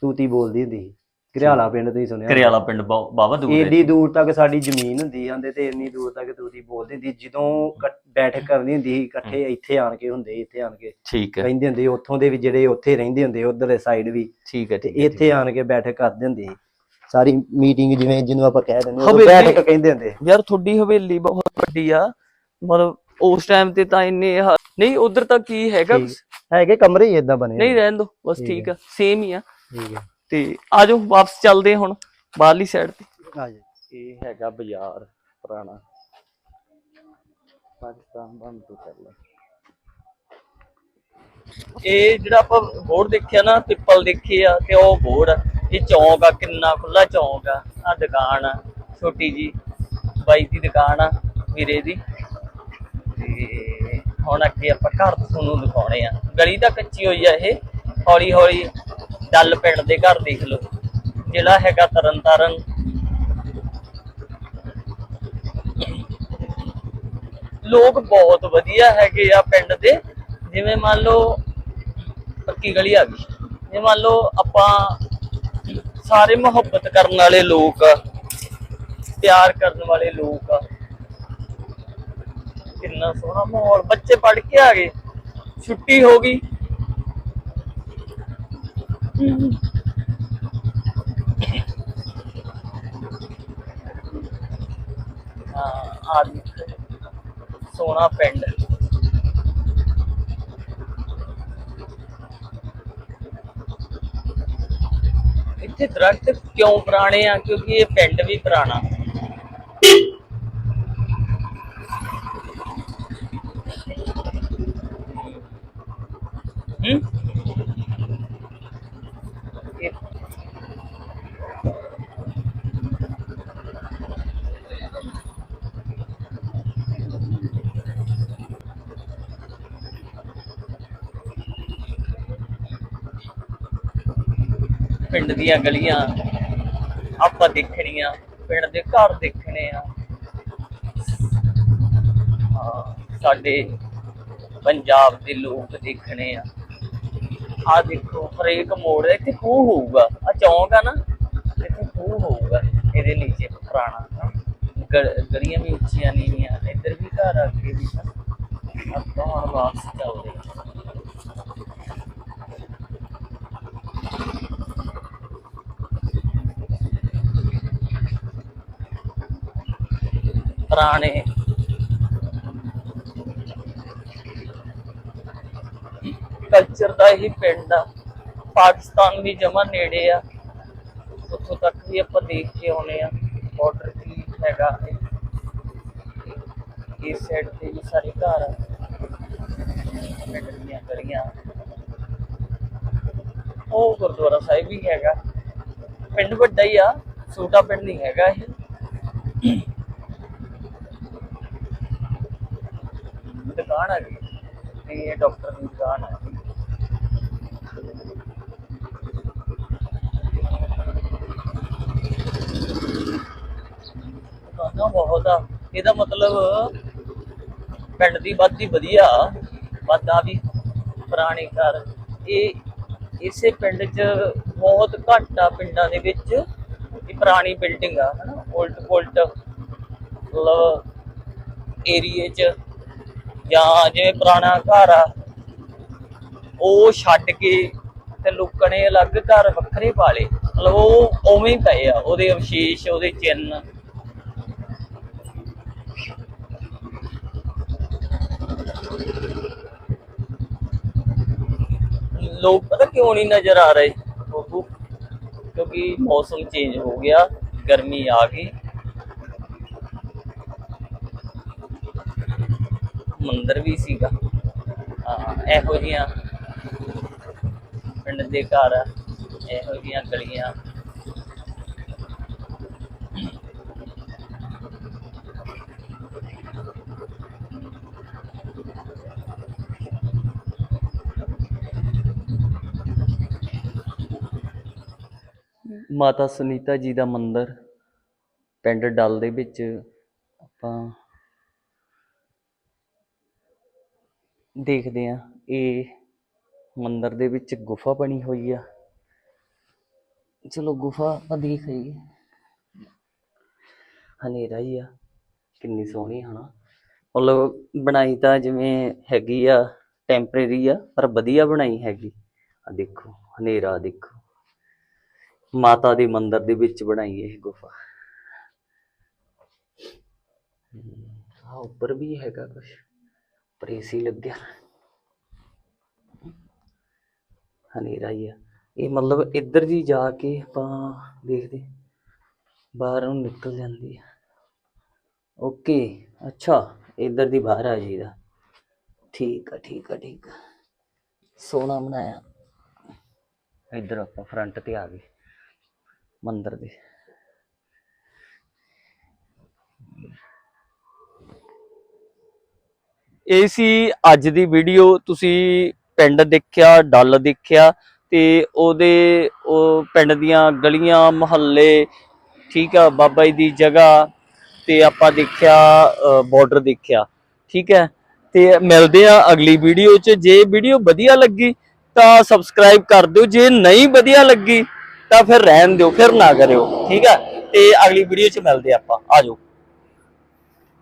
ਤੂਤੀ ਬੋਲਦੀ ਹੁੰਦੀ ਸੀ ਘਰਿਆਲਾ ਪਿੰਡ ਤੁਸੀਂ ਸੁਣਿਆ ਕਰੇ ਵਾਲਾ ਪਿੰਡ ਬਾਵਾ ਦੂਰ ਹੈ। ਏਡੀ ਦੂਰ ਤੱਕ ਸਾਡੀ ਜ਼ਮੀਨ ਹੁੰਦੀ ਜਾਂਦੇ ਤੇ ਇੰਨੀ ਦੂਰ ਤੱਕ ਤੂਤੀ ਬੋਲਦੀ ਹੁੰਦੀ ਜਦੋਂ ਬੈਠਕ ਕਰਨੀ ਹੁੰਦੀ ਸੀ ਇਕੱਠੇ ਇੱਥੇ ਆਣ ਕੇ ਹੁੰਦੇ ਸੀ, ਇੱਥੇ ਆਣ ਕੇ ਠੀਕ ਹੈ। ਰਹਿੰਦੇ ਹੁੰਦੇ ਸੀ, ਉੱਥੋਂ ਦੇ ਵੀ ਜਿਹੜੇ ਉੱਥੇ ਰਹਿੰਦੇ ਹੁੰਦੇ ਉਧਰਲੇ ਸਾਈਡ ਵੀ। ਠੀਕ ਹੈ ਤੇ ਠੀਕ ਹੈ ਇੱਥੇ ਆਣ ਕੇ ਬੈਠਕ ਕਰਦੇ ਹੁੰਦੇ ਸੀ। ਸਾਰੀ ਮੀਟਿੰਗ ਜਿਵੇਂ ਜਿਹਨੂੰ ਆਪਾਂ ਕਹਿ ਦਿੰਦੇ ਹਾਂ ਹਵੇਲੀ- ਬੈਠਕ ਕਹਿੰਦੇ ਹੁੰਦੇ। ਯਾਰ ਤੁਹਾਡੀ ਹਵੇਲੀ ਬਹੁਤ ਵੱਡੀ ਆ। ਮਤਲਬ ਉਸ ਟਾਈਮ ਤੇ ਤਾਂ ਇੰਨੇ ਨਹੀਂ ਉਧਰ ਤਾਂ ਕੀ ਹੈਗਾ? ਠੀਕ। ਹੈਗੇ ਕਮਰੇ ਹੀ ਇਦਾਂ ਬਣੇ ਨਹੀਂ ਰਹਿਣ ਦੋ। ਬਸ ਠੀਕ। ਆ। ਸੇਮ ਹੀ ਆ। ਠੀਕ ਹੈ। ਤੇ ਆਜੋ ਵਾਪਸ ਚੱਲਦੇ ਹੁਣ ਬਾਹਰਲੀ ਸਾਈਡ ਤੇ। ਆ ਜੀ ਇਹ ਹੈਗਾ ਬਾਜ਼ਾਰ ਪੁਰਾਣਾ। ਪਾਕਿਸਤਾਨ ਬੰਦ ਤੋਂ ਚੱਲ ਇਹ ਜਿਹੜਾ ਆਪਾਂ ਬੋਰਡ ਦੇਖਿਆ ਨਾ ਪਿੱਪਲ ਦੇਖੇ ਆ ਤੇ ਉਹ ਬੋਰਡ ਆ। ਇਹ ਚੌਂਕ ਆ ਕਿੰਨਾ ਖੁੱਲਾ ਚੌਂਕ ਆ। ਆ ਦੁਕਾਨ ਆ ਛੋਟੀ ਜੀ ਬਾਈ ਦੀ ਦੁਕਾਨ ਆ ਵੀਰੇ ਦੀ। ਤੇ ਹੁਣ ਅੱਗੇ ਆਪਾਂ ਘਰ ਤੁਹਾਨੂੰ ਦਿਖਾਉਣੇ ਆ। ਗਲੀ ਤਾਂ ਕੱਚੀ ਹੋਈ ਆ ਇਹ ਹੌਲੀ ਹੌਲੀ ਡੱਲ ਪਿੰਡ ਦੇ ਘਰ ਦੇਖ ਲਓ। ਜਿਹੜਾ ਹੈਗਾ ਤਰਨਤਾਰਨ। ਲੋਕ ਬਹੁਤ ਵਧੀਆ ਹੈਗੇ ਆ ਪਿੰਡ ਦੇ। ਜਿਵੇਂ ਮੰਨ ਲਓ ਪੱਕੀ ਗਲੀ ਆ ਗਈ। ਜੇ ਮੰਨ ਲਓ ਆਪਾਂ ਸਾਰੇ ਮੁਹੱਬਤ ਕਰਨ ਵਾਲੇ ਲੋਕ ਆ, ਪਿਆਰ ਕਰਨ ਵਾਲੇ ਲੋਕ ਆ। ਕਿੰਨਾ ਸੋਹਣਾ ਮਾਹੌਲ। ਬੱਚੇ ਪੜ੍ਹ ਕੇ ਆ ਗਏ। ਛੁੱਟੀ ਹੋ ਗਈ। ਆਦਮੀ ਸੋਹਣਾ ਪਿੰਡ। ਇੱਥੇ ਦਰਖਤ ਕਿਉਂ ਪੁਰਾਣੇ ਆ? ਕਿਉਂਕਿ ਇਹ ਪਿੰਡ ਵੀ ਪੁਰਾਣਾ। ਪਿੰਡ ਦੀਆਂ ਗਲੀਆਂ ਆਪਾਂ ਦੇਖਣੀਆਂ, ਪਿੰਡ ਦੇ ਘਰ ਦੇਖਣੇ ਆ। ਹਾਂ, ਸਾਡੇ ਪੰਜਾਬ ਦੇ ਲੋਕ ਦੇਖਣੇ ਆ। ਆ ਦੇਖੋ, ਹਰੇਕ ਮੋੜ, ਇੱਥੇ ਖੂਹ ਹੋਊਗਾ। ਆ ਚੌਂਕ ਆ ਨਾ, ਇੱਥੇ ਖੂਹ ਹੋਊਗਾ, ਇਹਦੇ ਨੀਚੇ ਪੁਰਾਣਾ ਗਲੀਆਂ ਵੀ ਉੱਚੀਆਂ ਨਹੀਂ ਆ ਇੱਧਰ ਵੀ ਘਰ ਆ ਕੇ ਵੀ ਆਪਾਂ ਹੁਣ ਵਾਪਸ ਚੱਲਦੇ ਹਾਂ ਪੁਰਾਣੇ। ਕਲਚਰ ਦਾ ਹੀ ਪਿੰਡ ਆ। ਪਾਕਿਸਤਾਨ ਵੀ ਜਮਾ ਨੇੜੇ ਆ। ਉੱਥੋਂ ਤੱਕ ਵੀ ਆਪਾਂ ਦੇਖ ਕੇ ਆਉਨੇ ਆ। ਬਾਰਡਰ ਕੀ ਹੈਗਾ ਇਸ ਸਾਈਡ ਤੇ ਵੀ ਸਾਰੇ ਘਰ ਆ। ਪਿੰਡ ਦੀਆਂ ਉਹ ਗੁਰਦੁਆਰਾ ਸਾਹਿਬ ਵੀ ਹੈਗਾ। ਪਿੰਡ ਵੱਡਾ ਹੀ ਆ। ਛੋਟਾ ਪਿੰਡ ਨਹੀਂ ਹੈਗਾ ਇਹ। ਦੁਕਾਨ ਆ ਗਈ ਤੇ ਇਹ ਡਾਕਟਰ ਦੀ ਦੁਕਾਨ ਆ ਦੁਕਾਨਾਂ ਬਹੁਤ ਆ। ਇਹਦਾ ਮਤਲਬ ਪਿੰਡ ਦੀ ਵੱਧ ਦੀ ਵਧੀਆ, ਵੱਧਾ ਵੀ ਪੁਰਾਣੇ ਘਰ। ਇਹ ਇਸੇ ਪਿੰਡ 'ਚ ਬਹੁਤ ਘੱਟ ਆ ਪਿੰਡਾਂ ਦੇ ਵਿੱਚ। ਇਹ ਪੁਰਾਣੀ ਬਿਲਡਿੰਗ ਆ, ਹਨਾ ਉਲਟ ਪੁਲਟ ਮਤਲਬ ਏਰੀਏ 'ਚ। ਜਾਂ ਜਿਵੇਂ ਪੁਰਾਣਾ ਘਰ ਆ, ਉਹ ਛੱਡ ਕੇ ਤੇ ਲੋਕਾਂ ਨੇ ਅਲੱਗ ਘਰ ਵੱਖਰੇ ਪਾ ਲਏ। ਮਤਲਬ ਉਹ ਉਵੇਂ ਹੀ ਪਏ ਆ, ਉਹਦੇ ਅਵਸ਼ੇਸ਼, ਉਹਦੇ ਚਿੰਨ੍ਹ। ਲੋਕ ਪਤਾ ਕਿਉਂ ਨਹੀਂ ਨਜ਼ਰ ਆ ਰਹੇ? ਬੱਬੂ ਕਿਉਂਕਿ ਮੌਸਮ ਚੇਂਜ ਹੋ ਗਿਆ, ਗਰਮੀ ਆ ਗਈ। ਮੰਦਿਰ ਵੀ ਸੀਗਾ। ਇਹੋ ਜੀਆਂ ਪਿੰਡ ਦੇ ਘਰ, ਇਹੋ ਜੀਆਂ ਗਲੀਆਂ। ਮਾਤਾ ਸੁਨੀਤਾ ਜੀ ਦਾ ਮੰਦਿਰ ਪਿੰਡ ਡਲ ਦੇ ਵਿੱਚ ਆਪਾਂ ਦੇਖਦੇ ਆ ਇਹ ਮੰਦਿਰ ਦੇ ਵਿੱਚ ਗੁਫਾ ਬਣੀ ਹੋਈ ਆ। ਚਲੋ ਗੁਫਾ ਆਪਾਂ ਦੇਖ ਲਈਏ। ਹਨੇਰਾ ਹੀ ਆ। ਕਿੰਨੀ ਸੋਹਣੀ, ਹਨਾ? ਮਤਲਬ ਬਣਾਈ ਤਾਂ ਜਿਵੇਂ ਹੈਗੀ ਆ ਟੈਂਪਰੇਰੀ ਆ, ਪਰ ਵਧੀਆ ਬਣਾਈ ਹੈਗੀ। ਆ ਦੇਖੋ, ਹਨੇਰਾ ਦੇਖੋ। ਮਾਤਾ ਦੇ ਮੰਦਿਰ ਦੇ ਵਿੱਚ ਬਣਾਈ ਇਹ ਗੁਫਾ। ਆ ਉੱਪਰ ਵੀ ਹੈਗਾ ਕੁਝ ਪਰ ਏਸੀ ਲੱਗਿਆ। ਹਨੇਰਾ ਹੀ ਆ। ਇਹ ਮਤਲਬ ਇੱਧਰ ਜੀ ਜਾ ਕੇ ਆਪਾਂ ਦੇਖਦੇ ਬਾਹਰ ਨੂੰ ਨਿਕਲ ਜਾਂਦੀ ਆ। ਓਕੇ, ਅੱਛਾ, ਇੱਧਰ ਦੀ ਬਾਹਰ ਆ ਜੀ ਦਾ ਠੀਕ ਆ ਠੀਕ ਆ ਠੀਕ ਆ। ਸੋਹਣਾ ਬਣਾਇਆ। ਇੱਧਰ ਆਪਾਂ ਫਰੰਟ ਤੇ ਆ ਗਏ। ਮੰਦਿਰ ਦੇ। ਇਹ ਸੀ ਅੱਜ ਦੀ ਵੀਡੀਓ ਤੁਸੀਂ ਪਿੰਡ ਦੇਖਿਆ, ਡੱਲ ਦੇਖਿਆ ਤੇ ਉਹਦੇ, ਉਹ ਪਿੰਡ ਦੀਆਂ ਗਲੀਆਂ, ਮੁਹੱਲੇ, ਠੀਕ ਆ, ਬਾਬਾ ਜੀ ਦੀ ਜਗ੍ਹਾ ਤੇ ਆਪਾਂ ਦੇਖਿਆ ਬਾਰਡਰ ਦੇਖਿਆ, ਠੀਕ ਹੈ। ਤੇ ਮਿਲਦੇ ਆ ਅਗਲੀ ਵੀਡੀਓ 'ਚ। ਜੇ ਵੀਡੀਓ ਵਧੀਆ ਲੱਗੀ ਤਾਂ ਸਬਸਕ੍ਰਾਈਬ ਕਰ ਦਿਓ। ਜੇ ਨਹੀਂ ਵਧੀਆ ਲੱਗੀ ਤਾਂ ਫਿਰ ਰਹਿਣ ਦਿਓ, ਫਿਰ ਨਾ ਕਰਿਓ, ਠੀਕ ਹੈ। ਤੇ ਅਗਲੀ ਵੀਡੀਓ 'ਚ ਮਿਲਦੇ ਆਪਾਂ। ਆਜੋ